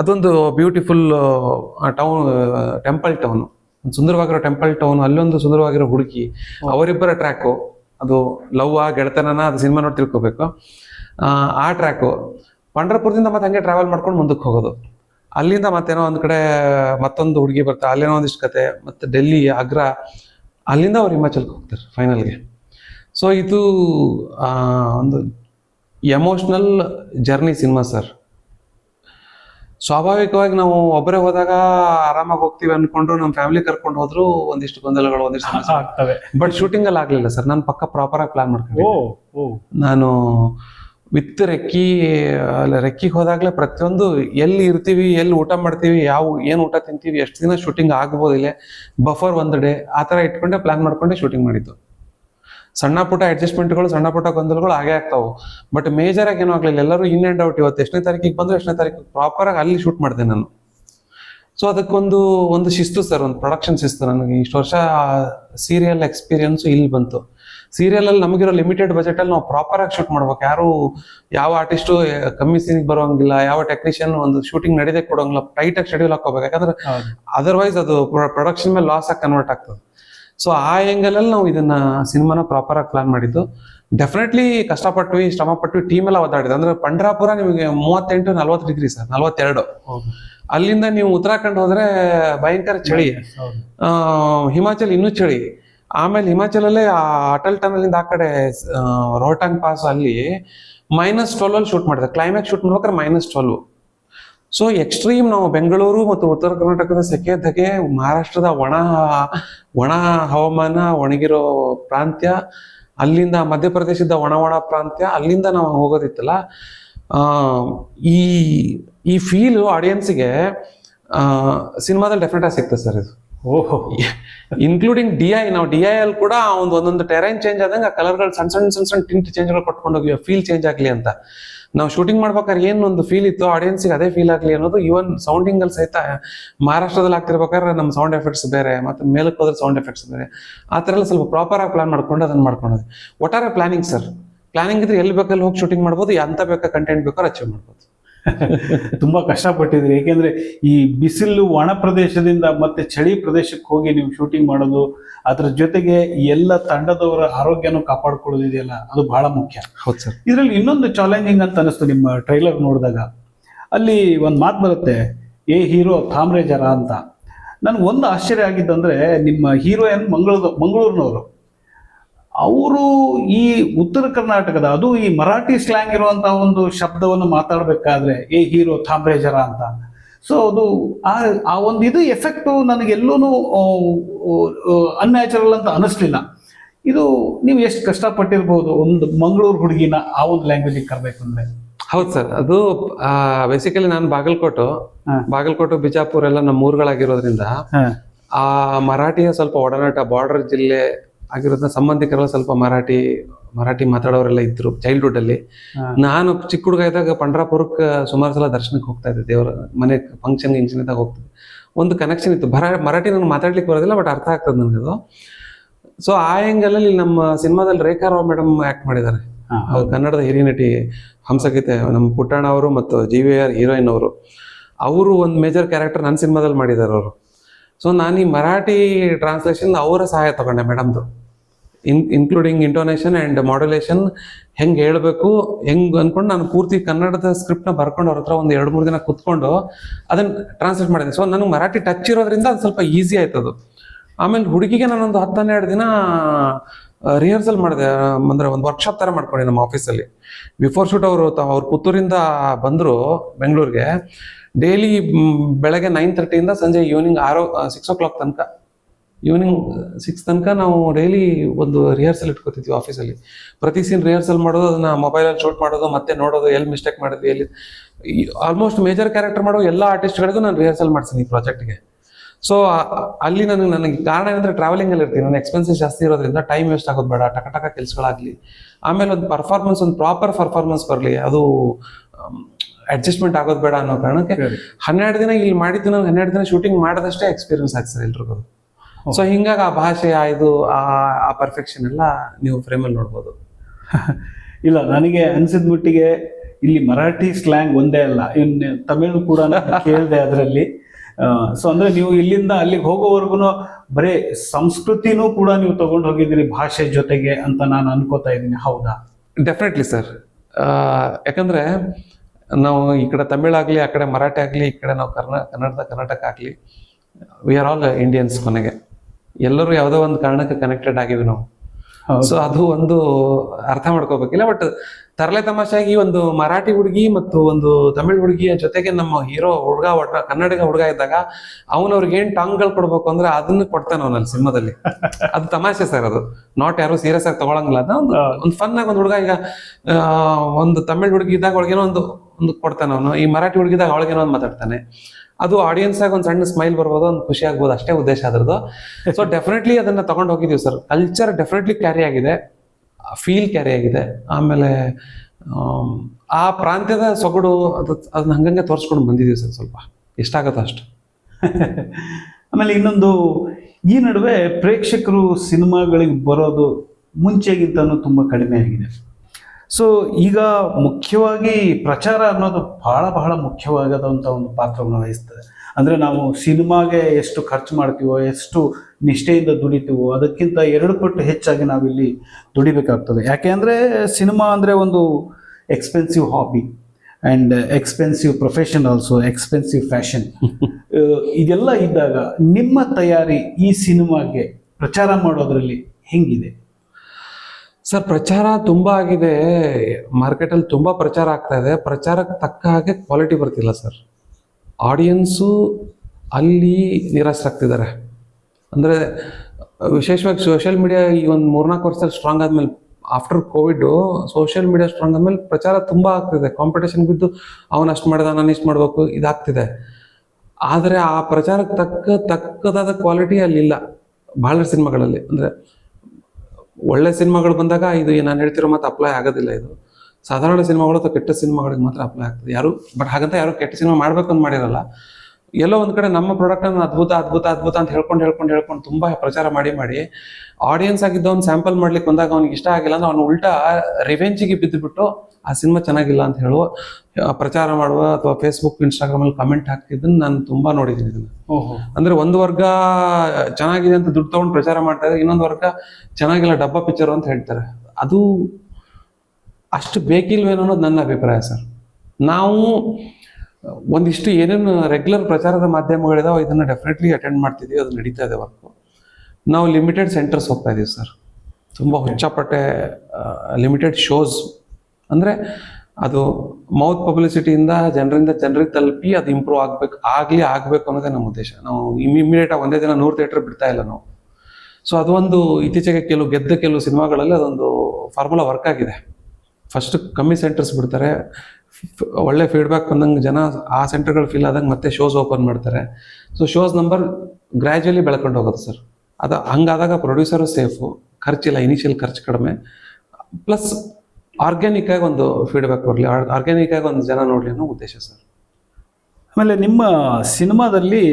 ಅದೊಂದು ಬ್ಯೂಟಿಫುಲ್ ಟೌನ್ ಟೆಂಪಲ್ ಟೌನ್ ಒಂದು ಸುಂದರವಾಗಿರೋ ಟೆಂಪಲ್ ಟೌನ್ ಅಲ್ಲೊಂದು ಸುಂದರವಾಗಿರೋ ಹುಡುಗಿ ಅವರಿಬ್ಬರ ಟ್ರ್ಯಾಕು ಅದು ಲವ್ ಆ ಗೆಳೆತನನ ಅದು ಸಿನಿಮಾ ನೋಡಿ ತಿಳ್ಕೊಬೇಕು. ಆ, ಟ್ರ್ಯಾಕು ಪಂಡರಪುರದಿಂದ ಮತ್ತೆ ಹಂಗೆ ಟ್ರಾವೆಲ್ ಮಾಡ್ಕೊಂಡು ಮುಂದಕ್ಕೆ ಹೋಗೋದು. ಅಲ್ಲಿಂದ ಮತ್ತೇನೋ ಒಂದು ಕಡೆ ಮತ್ತೊಂದು ಹುಡುಗಿ ಬರ್ತಾ ಅಲ್ಲೇನೋ ಒಂದಿಷ್ಟು ಕತೆ ಮತ್ತೆ ಡೆಲ್ಲಿ ಆಗ್ರಾ ಅಲ್ಲಿಂದ ಅವ್ರು ಹಿಮಾಚಲ್ಗೆ ಹೋಗ್ತಾರೆ ಫೈನಲ್ಗೆ ಸೊ ಇದು ಒಂದು ಎಮೋಷ್ನಲ್ ಜರ್ನಿ ಸಿನಿಮಾ ಸರ್ ಸ್ವಾಭಾವಿಕವಾಗಿ ನಾವು ಒಬ್ಬರೇ ಹೋದಾಗ ಆರಾಮಾಗಿ ಹೋಗ್ತೀವಿ ಅನ್ಕೊಂಡ್ರು ನಮ್ಮ ಫ್ಯಾಮಿಲಿ ಕರ್ಕೊಂಡು ಹೋದ್ರು ಒಂದಿಷ್ಟು ಗೊಂದಲಗಳು ಒಂದಿಷ್ಟು ಸಮಸ್ಯೆ. ಆಗ್ತವೆ. ಬಟ್ ಶೂಟಿಂಗ್ ಅಲ್ಲಿ ಆಗ್ಲಿಲ್ಲ ಸರ್ ನಾನು ಪಕ್ಕ ಪ್ರಾಪರ್ ಆಗಿ ಪ್ಲಾನ್ ಮಾಡ್ಕೊಂಡು ನಾನು ವಿತ್ ರೆಕ್ಕಿ ಅಲ್ಲ ರೆಕ್ಕಿಗೆ ಹೋದಾಗಲೇ ಪ್ರತಿಯೊಂದು ಎಲ್ಲಿ ಇರ್ತೀವಿ ಎಲ್ಲಿ ಊಟ ಮಾಡ್ತೀವಿ ಯಾವ ಏನು ಊಟ ತಿಂತೀವಿ ಎಷ್ಟು ದಿನ ಶೂಟಿಂಗ್ ಆಗ್ಬೋದಿಲ್ಲ. ಬಫರ್ ಒಂದು ಡೇ ಆ ಥರ ಇಟ್ಕೊಂಡೆ ಪ್ಲಾನ್ ಮಾಡ್ಕೊಂಡೆ ಶೂಟಿಂಗ್ ಮಾಡಿದ್ದು. ಸಣ್ಣ ಪುಟ್ಟ ಅಡ್ಜಸ್ಟ್ಮೆಂಟ್ಗಳು ಸಣ್ಣ ಪುಟ್ಟ ಗೊಂದಲಗಳು ಆಗೇ ಆಗ್ತಾವೆ. ಬಟ್ ಮೇಜರ್ ಆಗಿ ಏನೂ ಆಗಲಿಲ್ಲ ಎಲ್ಲರೂ ಇನ್ ಆ್ಯಂಡ್ ಔಟ್ ಇವತ್ತು ಎಷ್ಟನೇ ತಾರೀಕಿಗೆ ಬಂದ್ರೆ ಎಷ್ಟನೇ ತಾರೀಕು ಪ್ರಾಪರ್ ಆಗಿ ಅಲ್ಲಿ ಶೂಟ್ ಮಾಡಿದೆ ನಾನು. ಸೊ ಅದಕ್ಕೊಂದು ಒಂದು ಶಿಸ್ತು ಸರ್ ಒಂದು ಪ್ರೊಡಕ್ಷನ್ ಶಿಸ್ತು ನನಗೆ. ಇಷ್ಟು ವರ್ಷ ಸೀರಿಯಲ್ ಎಕ್ಸ್ಪೀರಿಯನ್ಸು ಇಲ್ಲಿ ಬಂತು. ಸೀರಿಯಲ್ ಅಲ್ಲಿ ನಮಗಿರೋ ಲಿಮಿಟೆಡ್ ಬಜೆಟ್ ಅಲ್ಲಿ ನಾವು ಪ್ರಾಪರ್ ಆಗಿ ಶೂಟ್ ಮಾಡ್ಬೇಕು. ಯಾರು ಯಾವ ಆರ್ಟಿಸ್ಟು ಕಮ್ಮಿ ಸೀನಿಗೆ ಬರೋಂಗಿಲ್ಲ ಯಾವ ಟೆಕ್ನಿಷಿಯನ್ ಒಂದು ಶೂಟಿಂಗ್ ನಡೆದೇ ಕೊಡೋಂಗಿಲ್ಲ ಟೈಟ್ ಆಗಿ ಶೆಡ್ಯೂಲ್ ಹಾಕೋಬೇಕು ಯಾಕಂದ್ರೆ ಅದರ್ವೈಸ್ ಅದು ಪ್ರೊಡಕ್ಷನ್ ಮೇಲೆ ಲಾಸ್ ಆಗಿ ಕನ್ವರ್ಟ್ ಆಗ್ತದೆ. ಸೊ ಆ ಆ್ಯಂಗಲಲ್ಲಿ ಅಲ್ಲಿ ನಾವು ಇದನ್ನ ಸಿನಿಮಾನ ಪ್ರಾಪರ್ ಆಗಿ ಪ್ಲಾನ್ ಮಾಡಿದ್ದು. ಡೆಫಿನೆಟ್ಲಿ ಕಷ್ಟಪಟ್ಟು ಶ್ರಮ ಪಟ್ವಿ ಟೀಮ್ ಎಲ್ಲ ಒದ್ದಾಡಿದ್ರು ಅಂದ್ರೆ ಪಂಡ್ರಾಪುರ ನಿಮಗೆ ಮೂವತ್ತೆಂಟು ನಲ್ವತ್ತು ಡಿಗ್ರಿ ಸರ್ ನಲ್ವತ್ತೆರಡು. ಅಲ್ಲಿಂದ ನೀವು ಉತ್ತರಾಖಂಡ್ ಹೋದ್ರೆ ಭಯಂಕರ ಚಳಿ. ಹಿಮಾಚಲ್ ಇನ್ನೂ ಚಳಿ. ಆಮೇಲೆ ಹಿಮಾಚಲಲ್ಲೇ ಆ ಅಟಲ್ ಟನಲ್ ಇಂದ ಆ ಕಡೆ ರೋಹ್ಟಾಂಗ್ ಪಾಸ್ ಅಲ್ಲಿ ಮೈನಸ್ ಟ್ವೆಲ್ ಅಲ್ಲಿ ಶೂಟ್ ಮಾಡಿದೆ ಕ್ಲೈಮ್ಯಾಕ್ಸ್ ಶೂಟ್ ಮಾಡ್ಬೇಕಾದ್ರೆ ಮೈನಸ್ ಟ್ವೆಲ್ವ್ ಸೊ ಎಕ್ಸ್ಟ್ರೀಮ್ ನಾವು ಬೆಂಗಳೂರು ಮತ್ತು ಉತ್ತರ ಕರ್ನಾಟಕದ ಸೆಕೆ ಧಗೆ ಮಹಾರಾಷ್ಟ್ರದ ಒಣ ಒಣ ಹವಾಮಾನ ಒಣಗಿರೋ ಪ್ರಾಂತ್ಯ, ಅಲ್ಲಿಂದ ಮಧ್ಯಪ್ರದೇಶದ ಒಣ ಒಣ ಪ್ರಾಂತ್ಯ, ಅಲ್ಲಿಂದ ನಾವು ಹೋಗೋದಿತ್ತಲ್ಲ ಈ ಈ ಫೀಲು ಆಡಿಯನ್ಸಿಗೆ ಸಿನಿಮಾದಲ್ಲಿ ಡೆಫಿನೆಟ್ ಆಗಿ ಸಿಗ್ತದೆ ಸರ್ ಇದು. ಓಹೋ. ಇನ್ಕ್ಲೂಡಿಂಗ್ ಡಿ ಐ ನಾವು ಡಿ ಐ ಅಲ್ಲಿ ಕೂಡ ಒಂದು ಒಂದೊಂದು ಟೆರೈನ್ ಚೇಂಜ್ ಆದಂಗೆ ಆ ಕಲರ್ಗಳು ಸಣ್ಣ ಸಣ್ಣ ಸಣ್ಣ ಸಣ್ಣ ಟಿಂಟ್ ಚೇಂಜ್ಗಳು ಕೊಟ್ಕೊಂಡು ಹೋಗಿ ಫೀಲ್ ಚೇಂಜ್ ಆಗಲಿ ಅಂತ. ನಾವು ಶೂಟಿಂಗ್ ಮಾಡ್ಬೇಕಾದ್ರೆ ಏನು ಒಂದು ಫೀಲ್ ಇತ್ತು ಆಡಿಯನ್ಸಿಗೆ ಅದೇ ಫೀಲ್ ಆಗಲಿ ಅನ್ನೋದು ಈವನ್ ಸೌಂಡಿಂಗ್ ಅಲ್ಲಿ ಸಹಿತ ಮಹಾರಾಷ್ಟ್ರದಲ್ಲಿ ಆಗ್ತಿರ್ಬೇಕಾದ್ರೆ ನಮ್ಮ ಸೌಂಡ್ ಎಫೆಕ್ಟ್ಸ್ ಬೇರೆ, ಮತ್ತೆ ಮೇಲಕ್ಕೆ ಹೋದ್ರೆ ಸೌಂಡ್ ಎಫೆಕ್ಟ್ಸ್ ಬೇರೆ. ಆ ಥರ ಎಲ್ಲ ಸ್ವಲ್ಪ ಪ್ರಾಪರ್ ಆಗಿ ಪ್ಲಾನ್ ಮಾಡ್ಕೊಂಡು ಅದನ್ನ ಮಾಡ್ಕೊಳೋದು ಒಟ್ಟಾರೆ ಪ್ಲಾನಿಂಗ್ ಸರ್ ಪ್ಲಾನಿಂಗ್ ಇದ್ರೆ ಎಲ್ಲಿ ಬೇಕಲ್ಲಿ ಹೋಗಿ ಶೂಟಿಂಗ್ ಮಾಡ್ಬೋದು, ಎಂತ ಬೇಕಾ ಕಂಟೆಂಟ್ ಬೇಕಾದ್ರೆ ಅಚೀವ್ ಮಾಡ್ಬೋದು. [laughs] ತುಂಬಾ ಕಷ್ಟಪಟ್ಟಿದ್ರಿ ಏಕೆಂದರೆ ಈ ಬಿಸಿಲು ಒಣ ಪ್ರದೇಶದಿಂದ ಮತ್ತೆ ಚಳಿ ಪ್ರದೇಶಕ್ಕೆ ಹೋಗಿ ನೀವು ಶೂಟಿಂಗ್ ಮಾಡೋದು ಅದ್ರ ಜೊತೆಗೆ ಎಲ್ಲ ತಂಡದವರ ಆರೋಗ್ಯನೂ ಕಾಪಾಡ್ಕೊಳ್ಳೋದಿದೆಯಲ್ಲ ಅದು ಬಹಳ ಮುಖ್ಯ. ಹೌದು ಸರ್. ಇದರಲ್ಲಿ ಇನ್ನೊಂದು ಚಾಲೆಂಜಿಂಗ್ ಅಂತ ಅನಿಸ್ತು ನಿಮ್ಮ ಟ್ರೈಲರ್ ನೋಡಿದಾಗ. ಅಲ್ಲಿ ಒಂದು ಮಾತು ಬರುತ್ತೆ ಏ ಹೀರೋ ತಾಮ್ರೆ ಜರ ಅಂತ. ನನಗೆ ಒಂದು ಆಶ್ಚರ್ಯ ಆಗಿದ್ದಂದ್ರೆ ನಿಮ್ಮ ಹೀರೋಯಿನ್ ಮಂಗಳೂರು ಮಂಗಳೂರಿನವರು. ಅವರು ಈ ಉತ್ತರ ಕರ್ನಾಟಕದ ಅದು ಈ ಮರಾಠಿ ಸ್ಲ್ಯಾಂಗ್ ಇರುವಂತಹ ಒಂದು ಶಬ್ದವನ್ನು ಮಾತಾಡಬೇಕಾದ್ರೆ ಏ ಹೀರೋ ಥಾಂಬ್ರೇಜರ ಜರ ಅಂತ. ಸೊ ಅದು ಆ ಆ ಒಂದು ಇದು ಎಫೆಕ್ಟು ನನಗೆಲ್ಲೂ ಅನ್ಯಾಚುರಲ್ ಅಂತ ಅನಿಸ್ಲಿಲ್ಲ. ಇದು ನೀವು ಎಷ್ಟು ಕಷ್ಟಪಟ್ಟಿರ್ಬೋದು ಒಂದು ಮಂಗಳೂರು ಹುಡುಗಿನ ಆ ಒಂದು ಲ್ಯಾಂಗ್ವೇಜಿಗೆ ಕರ್ಬೇಕು ಅಂದ್ರೆ. ಹೌದು ಸರ್ ಅದು ಬೇಸಿಕಲಿ ನಾನು ಬಾಗಲಕೋಟು. ಬಾಗಲಕೋಟು ಬಿಜಾಪುರ ಎಲ್ಲ ನಮ್ಮ ಊರುಗಳಾಗಿರೋದ್ರಿಂದ ಆ ಮರಾಠಿಯ ಸ್ವಲ್ಪ ಒಡನಾಟ ಬಾರ್ಡರ್ ಜಿಲ್ಲೆ ಆಗಿರೋದ್ರಿಂದ ಸಂಬಂಧಿಕರೆಲ್ಲ ಸ್ವಲ್ಪ ಮರಾಠಿ ಮರಾಠಿ ಮಾತಾಡೋರೆಲ್ಲ ಇದ್ರು ಚೈಲ್ಡ್ಹುಡ್ ಅಲ್ಲಿ. ನಾನು ಚಿಕ್ಕ ಹುಡುಗ ಇದ್ದಾಗ ಪಂಡ್ರಾಪುರಕ್ಕೆ ಸುಮಾರು ಸಲ ದರ್ಶನಕ್ಕೆ ಹೋಗ್ತಾ ಇದ್ದೆ. ದೇವರ ಮನೆ ಫಂಕ್ಷನ್ ಗಿಂಕ್ಷನ್ ಇದ್ದಾಗ ಹೋಗ್ತಿದ್ದೆ. ಒಂದು ಕನೆಕ್ಷನ್ ಇತ್ತು. ಬರ ಮರಾಠಿ ನನಗೆ ಮಾತಾಡ್ಲಿಕ್ಕೆ ಬರೋದಿಲ್ಲ ಬಟ್ ಅರ್ಥ ಆಗ್ತದೆ ನನಗೆ ಅದು. ಸೊ ಆ ಅಲ್ಲಿ ನಮ್ಮ ಸಿನಿಮಾದಲ್ಲಿ ರೇಖಾ ರಾವ್ ಮೇಡಮ್ ಆಕ್ಟ್ ಮಾಡಿದ್ದಾರೆ. ಕನ್ನಡದ ಹಿರಿಯ ನಟಿ ಹಂಸಗೀತೆ ನಮ್ಮ ಪುಟ್ಟಣ್ಣ ಅವರು ಮತ್ತು ಜಿ ವಿ ಆರ್ ಹೀರೋಯಿನ್ ಅವರು. ಅವರು ಒಂದು ಮೇಜರ್ ಕ್ಯಾರೆಕ್ಟರ್ ನನ್ನ ಸಿನಿಮಾದಲ್ಲಿ ಮಾಡಿದ್ದಾರೆ ಅವರು. ಸೊ ನಾನು ಈ ಮರಾಠಿ ಟ್ರಾನ್ಸ್ಲೇಷನ್ ಅವರ ಸಹಾಯ ತಗೊಂಡೆ ಮೇಡಮ್ದು in including intonation and modulation ಹೆಂಗೆ ಹೇಳಬೇಕು, ಹೆಂಗೆ ಅಂದ್ಕೊಂಡು ನಾನು ಪೂರ್ತಿ ಕನ್ನಡದ ಸ್ಕ್ರಿಪ್ಟ್ನ ಬರ್ಕೊಂಡು ಅವ್ರ ಹತ್ರ ಒಂದು ಎರಡು ಮೂರು ದಿನ ಕುತ್ಕೊಂಡು ಅದನ್ನು ಟ್ರಾನ್ಸ್ಲೇಟ್ ಮಾಡಿದೆ ಸೊ ನನಗೆ ಮರಾಠಿ ಟಚ್ ಇರೋದ್ರಿಂದ ಅದು ಸ್ವಲ್ಪ ಈಸಿ ಆಯ್ತು ಅದು. ಆಮೇಲೆ ಹುಡುಗಿಗೆ ನಾನೊಂದು ಹತ್ತು ಹನ್ನೆರಡು ದಿನ ರಿಹರ್ಸಲ್ ಮಾಡಿದೆ. ಅಂದರೆ ಒಂದು ವರ್ಕ್ಶಾಪ್ ಥರ ಮಾಡ್ಕೊಂಡೆ ನಮ್ಮ ಆಫೀಸಲ್ಲಿ ಬಿಫೋರ್ ಶೂಟ್ ಅವರು ಅವ್ರ ಪುತ್ತೂರಿಂದ ಬಂದರು ಬೆಂಗಳೂರಿಗೆ. ಡೈಲಿ ಬೆಳಗ್ಗೆ ನೈನ್ ತರ್ಟಿಯಿಂದ ಸಂಜೆ ಈವ್ನಿಂಗ್ ಆರು ಸಿಕ್ಸ್ ಓ ಕ್ಲಾಕ್ ತನಕ. ಈವ್ನಿಂಗ್ ಸಿಕ್ಸ್ ತನಕ ನಾವು ಡೈಲಿ ಒಂದು ರಿಹರ್ಸಲ್ ಇಟ್ಕೋತಿದ್ವಿ ಆಫೀಸಲ್ಲಿ ಪ್ರತಿ ಸೀನ್ ರಿಹರ್ಸಲ್ ಮಾಡೋದು ಅದನ್ನ ಮೊಬೈಲಲ್ಲಿ ಶೂಟ್ ಮಾಡೋದು ಮತ್ತೆ ನೋಡೋದು ಎಲ್ಲಿ ಮಿಸ್ಟೇಕ್ ಮಾಡಿದ್ವಿ ಎಲ್ಲಿ ಆಲ್ಮೋಸ್ಟ್ ಮೇಜರ್ ಕ್ಯಾರೆಕ್ಟರ್ ಮಾಡೋ ಎಲ್ಲ ಆರ್ಟಿಸ್ಟ್ಗಳಿಗೂ ನಾನು ರಿಹರ್ಸಲ್ ಮಾಡ್ತೀನಿ ಈ ಪ್ರಾಜೆಕ್ಟ್ಗೆ ಸೊ ಅಲ್ಲಿ ನನಗೆ ನನಗೆ ಕಾರಣ ಏನಂದ್ರೆ ಟ್ರಾವೆಲಿಂಗ್ ಅಲ್ಲಿ ಇರ್ತೀನಿ. ನನ್ನ ಎಕ್ಸ್ಪೆನ್ಸಸ್ ಜಾಸ್ತಿ ಇರೋದ್ರಿಂದ ಟೈಮ್ ವೇಸ್ಟ್ ಆಗೋದು ಬೇಡ. ಟಕ ಟಕ ಕೆಲಸಗಳಾಗಲಿ. ಆಮೇಲೆ ಒಂದು ಪರ್ಫಾರ್ಮೆನ್ಸ್ ಒಂದು ಪ್ರಾಪರ್ ಪರ್ಫಾರ್ಮೆನ್ಸ್ ಬರಲಿ. ಅದು ಅಡ್ಜಸ್ಟ್ಮೆಂಟ್ ಆಗೋದು ಬೇಡ ಅನ್ನೋ ಕಾರಣಕ್ಕೆ ಹನ್ನೆರಡು ದಿನ ಇಲ್ಲಿ ಮಾಡಿದ್ದು ನಾನು ಹನ್ನೆರಡು ದಿನ ಶೂಟಿಂಗ್ ಮಾಡಿದಷ್ಟೇ ಎಕ್ಸ್ಪೀರಿಯನ್ಸ್ ಆಗ್ತದೆ ಎಲ್ರಿಗೂ ಸೊ ಹಿಂಗಾಗಿ ಆ ಭಾಷೆ ಆ ಇದು ಆ ಪರ್ಫೆಕ್ಷನ್ ಎಲ್ಲ ನೀವು ಫ್ರೇಮಲ್ಲಿ ನೋಡ್ಬೋದು. [laughs] ಇಲ್ಲ ನನಗೆ ಅನ್ಸಿದ ಮಟ್ಟಿಗೆ ಇಲ್ಲಿ ಮರಾಠಿ ಸ್ಲ್ಯಾಂಗ್ ಒಂದೇ ಅಲ್ಲ. ಇನ್ನು ತಮಿಳು ಕೂಡ [laughs] ಕೇಳಿದೆ ಅದರಲ್ಲಿ. ಸೊ ಅಂದ್ರೆ ನೀವು ಇಲ್ಲಿಂದ ಅಲ್ಲಿಗೆ ಹೋಗೋವರೆಗೂ ಬರೀ ಸಂಸ್ಕೃತಿನೂ ಕೂಡ ನೀವು ತಗೊಂಡು ಹೋಗಿದ್ದೀರಿ ಭಾಷೆ ಜೊತೆಗೆ ಅಂತ ನಾನು ಅನ್ಕೋತಾ ಇದ್ದೀನಿ. ಹೌದಾ? ಡೆಫಿನೆಟ್ಲಿ ಸರ್ ಯಾಕಂದ್ರೆ ನಾವು ಈ ಕಡೆ ತಮಿಳಾಗಲಿ ಆ ಕಡೆ ಮರಾಠಿ ಆಗಲಿ ಈ ಕಡೆ ನಾವು ಕರ್ನಾ ಕನ್ನಡದ ಕರ್ನಾಟಕ ಆಗಲಿ ವಿ ಆರ್ ಆಲ್ ಇಂಡಿಯನ್ಸ್ ಕೊನೆಗೆ ಎಲ್ಲರೂ ಯಾವುದೋ ಒಂದು ಕಾರಣಕ್ಕೆ ಕನೆಕ್ಟೆಡ್ ಆಗಿವಿ ನಾವು. ಸೊ ಅದು ಒಂದು ಅರ್ಥ ಮಾಡ್ಕೋಬೇಕಿಲ್ಲ ಬಟ್ ತರಲೆ ತಮಾಷೆಯಾಗಿ ಒಂದು ಮರಾಠಿ ಹುಡುಗಿ ಮತ್ತು ಒಂದು ತಮಿಳ್ ಹುಡುಗಿಯ ಜೊತೆಗೆ ನಮ್ಮ ಹೀರೋ ಹುಡುಗ ಒಟ್ಟ ಕನ್ನಡಿಗ ಹುಡುಗ ಇದ್ದಾಗ ಅವ್ರಿಗೆ ಏನ್ ಟಾಂಗ್ಗಳು ಕೊಡ್ಬೇಕು ಅಂದ್ರೆ ಅದನ್ನ ಕೊಡ್ತಾನೆ ಅವನಲ್ಲಿ ಸಿನಿಮಾದಲ್ಲಿ. ಅದು ತಮಾಷೆ ಸರ್ ಅದು. ನಾಟ್ ಯಾರು ಸೀರಿಯಸ್ ಆಗಿ ತಗೊಳಂಗಿಲ್ಲ. ಅದ ಒಂದು ಒಂದು ಫನ್ ಆಗಿ ಒಂದು ಹುಡುಗ ಈಗ ಒಂದು ತಮಿಳ್ ಹುಡುಗಿ ಇದ್ದಾಗ ಒಳಗೇನೋ ಒಂದು ಒಂದು ಕೊಡ್ತಾನೆ ಅವನು. ಈ ಮರಾಠಿ ಹುಡುಗಿದಾಗ ಅವಳಿಗೇನೋ ಒಂದು ಮಾತಾಡ್ತಾನೆ. ಅದು ಆಡಿಯನ್ಸ್ ಆಗಿ ಒಂದು ಸಣ್ಣ ಸ್ಮೈಲ್ ಬರ್ಬೋದು ಒಂದು ಖುಷಿ ಆಗ್ಬೋದು ಅಷ್ಟೇ ಉದ್ದೇಶ ಅದ್ರದ್ದು. ಸೊ ಡೆಫಿನೆಟ್ಲಿ [laughs] ಅದನ್ನ ತಗೊಂಡು ಹೋಗಿದೀವಿ ಸರ್ ಕಲ್ಚರ್ ಡೆಫಿನೆಟ್ಲಿ ಕ್ಯಾರಿ ಆಗಿದೆ. ಫೀಲ್ ಕ್ಯಾರಿ ಆಗಿದೆ. ಆಮೇಲೆ ಆ ಪ್ರಾಂತ್ಯದ ಸೊಗಡು ಅದು ಅದನ್ನ ಹಂಗಂಗೆ ತೋರಿಸ್ಕೊಂಡು ಬಂದಿದೀವಿ ಸರ್ ಸ್ವಲ್ಪ. ಎಷ್ಟಾಗತ್ತೋ ಅಷ್ಟು. [laughs] ಆಮೇಲೆ ಇನ್ನೊಂದು ಈ ನಡುವೆ ಪ್ರೇಕ್ಷಕರು ಸಿನಿಮಾಗಳಿಗೆ ಬರೋದು ಮುಂಚೆಗಿಂತನೂ ತುಂಬ ಕಡಿಮೆ ಆಗಿದೆ. ಸೊ ಈಗ ಮುಖ್ಯವಾಗಿ ಪ್ರಚಾರ ಅನ್ನೋದು ಬಹಳ ಬಹಳ ಮುಖ್ಯವಾಗದಂಥ ಒಂದು ಪಾತ್ರವನ್ನು ವಹಿಸ್ತದೆ. ಅಂದರೆ ನಾವು ಸಿನಿಮಾಗೆ ಎಷ್ಟು ಖರ್ಚು ಮಾಡ್ತೀವೋ ಎಷ್ಟು ನಿಷ್ಠೆಯಿಂದ ದುಡಿತೀವೋ ಅದಕ್ಕಿಂತ ಎರಡು ಪಟ್ಟು ಹೆಚ್ಚಾಗಿ ನಾವಿಲ್ಲಿ ದುಡಿಬೇಕಾಗ್ತದೆ. ಯಾಕೆ ಅಂದರೆ ಸಿನಿಮಾ ಅಂದರೆ ಒಂದು expensive hobby and expensive profession also expensive fashion ಇದೆಲ್ಲ ಇದ್ದಾಗ ನಿಮ್ಮ ತಯಾರಿ ಈ ಸಿನಿಮಾಗೆ ಪ್ರಚಾರ ಮಾಡೋದ್ರಲ್ಲಿ ಹೆಂಗಿದೆ? ಸರ್, ಪ್ರಚಾರ ತುಂಬಾ ಆಗಿದೆ. ಮಾರ್ಕೆಟಲ್ಲಿ ತುಂಬಾ ಪ್ರಚಾರ ಆಗ್ತಾ ಇದೆ. ಪ್ರಚಾರಕ್ಕೆ ತಕ್ಕ ಹಾಗೆ ಕ್ವಾಲಿಟಿ ಬರ್ತಿಲ್ಲ ಸರ್. ಆಡಿಯನ್ಸು ಅಲ್ಲಿ ನಿರಾಶರಾಗ್ತಿದ್ದಾರೆ ಅಂದರೆ, ವಿಶೇಷವಾಗಿ ಸೋಷಿಯಲ್ ಮೀಡಿಯಾ ಈ ಒಂದು ಮೂರ್ನಾಲ್ಕು ವರ್ಷದಲ್ಲಿ ಸ್ಟ್ರಾಂಗ್ ಆದಮೇಲೆ after covid social media strong ಆದಮೇಲೆ ಪ್ರಚಾರ ತುಂಬ ಆಗ್ತಿದೆ. ಕಾಂಪಿಟೇಷನ್ ಬಿದ್ದು ಅವನು ಅಷ್ಟು ಮಾಡಿದ, ನಾನು ಇಷ್ಟು ಮಾಡಬೇಕು, ಇದಾಗ್ತಿದೆ. ಆದರೆ ಆ ಪ್ರಚಾರಕ್ಕೆ ತಕ್ಕ, ತಕ್ಕದಾದ ಕ್ವಾಲಿಟಿ ಅಲ್ಲಿಲ್ಲ ಬಹಳ ಸಿನಿಮಾಗಳಲ್ಲಿ. ಅಂದರೆ ಒಳ್ಳೆ ಸಿನಿಮಾಗಳು ಬಂದಾಗ ಇದು ನಾನು ಹೇಳ್ತಿರೋ ಮತ್ತೆ ಅಪ್ಲೈ ಆಗೋದಿಲ್ಲ ಇದು. ಸಾಧಾರಣ ಸಿನಿಮಾಗಳು ಅಥವಾ ಕೆಟ್ಟ ಸಿನಿಮಾಗಳಿಗೆ ಮಾತ್ರ ಅಪ್ಲೈ ಆಗ್ತದೆ. ಯಾರು ಬಟ್ ಹಾಗಂತ ಯಾರು ಕೆಟ್ಟ ಸಿನಿಮಾ ಮಾಡ್ಬೇಕು ಅಂತ ಮಾಡಿರಲ್ಲ. ಎಲ್ಲೋ ಒಂದು ಕಡೆ ನಮ್ಮ ಪ್ರಾಡಕ್ಟ್ ಅನ್ನು ಅದ್ಭುತ ಅದ್ಭುತ ಅದ್ಭುತ ಅಂತ ಹೇಳ್ಕೊಂಡು ಹೇಳ್ಕೊಂಡು ಹೇಳ್ಕೊಂಡು ತುಂಬಾ ಪ್ರಚಾರ ಮಾಡಿ ಮಾಡಿ ಆಡಿಯನ್ಸ್ ಆಗಿದ್ದ ಒಂದು ಸ್ಯಾಂಪಲ್ ಮಾಡ್ಲಿಕ್ಕೆ ಬಂದಾಗ ಅವ್ನಿಗೆ ಇಷ್ಟ ಆಗಿಲ್ಲ ಅಂದ್ರೆ ಅವ್ನು ಉಲ್ಟಾ ರಿವೆಂಜಿಗೆ ಬಿದ್ದುಬಿಟ್ಟು ಆ ಸಿನಿಮಾ ಚೆನ್ನಾಗಿಲ್ಲ ಅಂತ ಹೇಳುವ ಪ್ರಚಾರ ಮಾಡುವ ಅಥವಾ ಫೇಸ್ಬುಕ್ ಇನ್ಸ್ಟಾಗ್ರಾಮ್ ಅಲ್ಲಿ ಕಮೆಂಟ್ ಹಾಕಿದ್ದನ್ನು ನಾನು ತುಂಬಾ ನೋಡಿದ್ದೀನಿ ಇದನ್ನ. ಅಂದ್ರೆ ಒಂದು ವರ್ಗ ಚೆನ್ನಾಗಿದೆ ಅಂತ ದುಡ್ಡು ತಗೊಂಡು ಪ್ರಚಾರ ಮಾಡ್ತಾರೆ ಇದ್ದಾರೆ ಇನ್ನೊಂದು ವರ್ಗ ಚೆನ್ನಾಗಿಲ್ಲ ಡಬ್ಬಾ ಪಿಕ್ಚರ್ ಅಂತ ಹೇಳ್ತಾರೆ. ಅದು ಅಷ್ಟು ಬೇಕಿಲ್ವೇನೋ ಅನ್ನೋದು ನನ್ನ ಅಭಿಪ್ರಾಯ ಸರ್. ನಾವು ಒಂದಿಷ್ಟು ಏನೇನು ರೆಗ್ಯುಲರ್ ಪ್ರಚಾರದ ಮಾಧ್ಯಮಗಳಿದಾವೆ ಇದನ್ನು ಡೆಫಿನೆಟ್ಲಿ ಅಟೆಂಡ್ ಮಾಡ್ತಿದ್ದೀವಿ ಅದು ನಡೀತಾ ಇದೆ ವರ್ಕು ನಾವು ಲಿಮಿಟೆಡ್ ಸೆಂಟರ್ಸ್ ಹೋಗ್ತಾ ಇದ್ದೀವಿ ಸರ್ ತುಂಬ ಹುಚ್ಚಾಪಟ್ಟೆ ಲಿಮಿಟೆಡ್ ಶೋಸ್ ಅಂದರೆ ಅದು ಮೌತ್ ಪಬ್ಲಿಸಿಟಿಯಿಂದ ಜನರಿಂದ ಜನರಿಗೆ ತಲುಪಿ ಅದು ಇಂಪ್ರೂವ್ ಆಗ್ಬೇಕು ಆಗಲಿ ಆಗಬೇಕು ಅನ್ನೋದೇ ನಮ್ಮ ಉದ್ದೇಶ. ನಾವು ಇಮಿಡಿಯೇಟ್ ಒಂದೇ ದಿನ ನೂರು ಥಿಯೇಟರ್ ಬಿಡ್ತಾ ಇಲ್ಲ ನಾವು. ಸೊ ಅದು ಒಂದು ಇತ್ತೀಚೆಗೆ ಕೆಲವು ಗೆದ್ದ ಕೆಲವು ಸಿನಿಮಾಗಳಲ್ಲಿ ಅದೊಂದು ಫಾರ್ಮುಲಾ ವರ್ಕ್ ಆಗಿದೆ. ಫಸ್ಟ್ ಕಮ್ಮಿ ಸೆಂಟರ್ಸ್ ಬಿಡ್ತಾರೆ. ಒಳ್ಳೆ ಫೀಡ್ಬ್ಯಾಕ್ ಬಂದಂಗೆ ಜನ ಆ ಸೆಂಟರ್ಗಳು ಫಿಲ್ ಆದಂಗೆ ಮತ್ತೆ ಶೋಸ್ ಓಪನ್ ಮಾಡ್ತಾರೆ. ಸೊ ಶೋಸ್ ನಂಬರ್ ಗ್ರ್ಯಾಜುವಲಿ ಬೆಳ್ಕೊಂಡು ಹೋಗುತ್ತೆ ಸರ್ ಅದು ಹಂಗಾದಾಗ ಪ್ರೊಡ್ಯೂಸರು ಸೇಫು ಖರ್ಚಿಲ್ಲ ಇನಿಷಿಯಲ್ ಖರ್ಚು ಕಡಿಮೆ. ಪ್ಲಸ್ ಆರ್ಗ್ಯಾನಿಕ್ ಆಗಿ ಒಂದು ಫೀಡ್ಬ್ಯಾಕ್ ಬರಲಿ ಆರ್ಗ್ಯಾನಿಕ್ ಆಗಿ ಒಂದು ಜನ ನೋಡಲಿ ಅನ್ನೋ ಉದ್ದೇಶ ಸರ್ ಆಮೇಲೆ ನಿಮ್ಮ ಸಿನಿಮಾದಲ್ಲಿ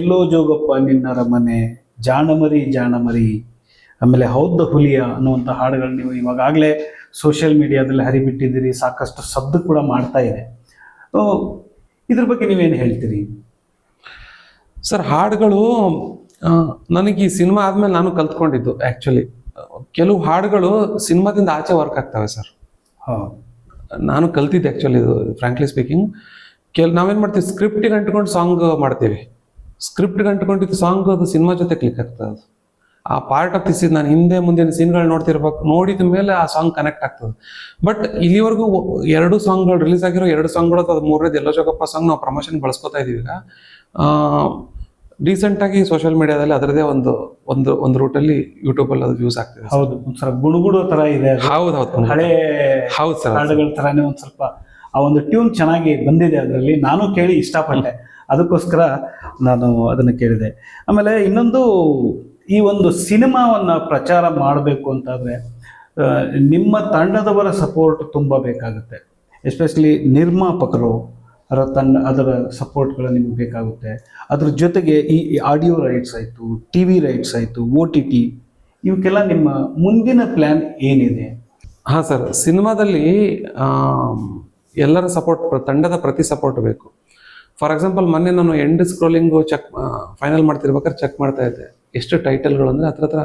ಎಲ್ಲೋ ಜೋಗಪ್ಪ, ನಿನ್ನರ ಮನೆ, ಜಾಣಮರಿ ಜಾಣಮರಿ, ಆಮೇಲೆ ಹೌದ ಹುಲಿಯ ಅನ್ನುವಂಥ ಹಾಡುಗಳು ನೀವು ಇವಾಗಲೇ ಸೋಷಿಯಲ್ ಮೀಡಿಯಾದಲ್ಲಿ ಹರಿಬಿಟ್ಟಿದ್ದೀರಿ ಸಾಕಷ್ಟು ಸದ್ದು ಕೂಡ ಮಾಡ್ತಾ ಇದೆ. ಇದ್ರ ಬಗ್ಗೆ ನೀವೇನು ಹೇಳ್ತೀರಿ? ಸರ್ ಹಾಡುಗಳು ನನಗೆ ಈ ಸಿನಿಮಾ ಆದ್ಮೇಲೆ ನಾನು ಕಲ್ತ್ಕೊಂಡಿದ್ದು ಆ್ಯಕ್ಚುಲಿ ಕೆಲವು ಹಾಡುಗಳು ಸಿನಿಮಾದಿಂದ ಆಚೆ ವರ್ಕ್ ಆಗ್ತವೆ ಸರ್. ಹಾಂ. ನಾನು ಕಲ್ತಿದ್ದೆ ಆ್ಯಕ್ಚುಲಿ ಇದು ಫ್ರಾಂಕ್ಲಿ ಸ್ಪೀಕಿಂಗ್ ಕೆಲ್ ನಾವೇನು ಮಾಡ್ತೀವಿ ಸ್ಕ್ರಿಪ್ಟಿಗೆ ಅಂಟ್ಕೊಂಡು ಸಾಂಗ್ ಮಾಡ್ತೀವಿ. ಸ್ಕ್ರಿಪ್ಟ್ಗೆ ಅಂಟ್ಕೊಂಡಿದ್ದು ಸಾಂಗ್ ಅದು ಸಿನಿಮಾ ಜೊತೆ ಕ್ಲಿಕ್ ಆಗ್ತದೆ ಅದು. ಆ ಪಾರ್ಟ್ ಆಫ್ ದಿಸ್ ನಾನು ಹಿಂದೆ ಮುಂದಿನ ಸೀನ್ಗಳು ನೋಡ್ತಿರ್ಬೇಕು. ನೋಡಿದ ಮೇಲೆ ಆ ಸಾಂಗ್ ಕನೆಕ್ಟ್ ಆಗ್ತದೆ. ಬಟ್ ಇಲ್ಲಿವರೆಗೂ ಎರಡು ಸಾಂಗ್ಗಳು ರಿಲೀಸ್ ಆಗಿರೋ ಎರಡು ಸಾಂಗ್ಗಳು ಅದು ಮೂರನೇದು ಎಲ್ಲ ಜೋಗಪ್ಪ ಸಾಂಗ್ ನಾವು ಪ್ರಮೋಷನ್ ಬಳಸ್ಕೊತಾ ಇದೀವಿ ಈಗ. ರೀಸೆಂಟಾಗಿ ಸೋಷಿಯಲ್ ಮೀಡಿಯಾದಲ್ಲಿ ಅದರದೇ ಒಂದು ಒಂದು ಒಂದು ರೂಟಲ್ಲಿ ಯೂಟ್ಯೂಬಲ್ಲಿ ಅದು ವ್ಯೂಸ್ ಆಗ್ತಿದೆ ಹೌದು ಒಂದ್ಸಲ ಗುಣಗುಡೋ ಥರ ಇದೆ. ಹೌದು ಹೌದು ಹಳೆ ಹೌದು ಸರ್ ಹಾಡುಗಳ ಥರನೇ ಒಂದು ಸ್ವಲ್ಪ ಆ ಒಂದು ಟ್ಯೂನ್ ಚೆನ್ನಾಗಿ ಬಂದಿದೆ ಅದರಲ್ಲಿ. ನಾನು ಕೇಳಿ ಇಷ್ಟಪಟ್ಟೆ. ಅದಕ್ಕೋಸ್ಕರ ನಾನು ಅದನ್ನು ಕೇಳಿದೆ. ಆಮೇಲೆ ಇನ್ನೊಂದು ಈ ಒಂದು ಸಿನಿಮಾವನ್ನು ಪ್ರಚಾರ ಮಾಡಬೇಕು ಅಂತಂದರೆ ನಿಮ್ಮ ತಂಡದವರ ಸಪೋರ್ಟ್ ತುಂಬ ಬೇಕಾಗುತ್ತೆ. ಎಸ್ಪೆಷಲಿ ನಿರ್ಮಾಪಕರು, ಅದರ ತಂಡ ಅದರ ಸಪೋರ್ಟ್ಗಳು ನಿಮಗೆ ಬೇಕಾಗುತ್ತೆ. ಅದ್ರ ಜೊತೆಗೆ ಈ ಆಡಿಯೋ ರೈಟ್ಸ್ ಆಯಿತು ಟಿ ವಿ ರೈಟ್ಸ್ ಆಯಿತು ಓ ಟಿ ಟಿ ಇವಕ್ಕೆಲ್ಲ ನಿಮ್ಮ ಮುಂದಿನ ಪ್ಲ್ಯಾನ್ ಏನಿದೆ? ಹಾಂ ಸರ್, ಸಿನಿಮಾದಲ್ಲಿ ಎಲ್ಲರ ಸಪೋರ್ಟ್ ತಂಡದ ಪ್ರತಿ ಸಪೋರ್ಟ್ ಬೇಕು. ಫಾರ್ ಎಕ್ಸಾಂಪಲ್ ಮೊನ್ನೆ ನಾನು ಎಂಡ್ ಸ್ಕ್ರೋಲಿಂಗು ಚೆಕ್ ಫೈನಲ್ ಮಾಡ್ತಿರ್ಬೇಕಾದ್ರೆ ಚೆಕ್ ಮಾಡ್ತಾ ಇದ್ದೆ. ಎಷ್ಟು ಟೈಟಲ್ಗಳು ಅಂದರೆ ಹತ್ರ ಹತ್ರ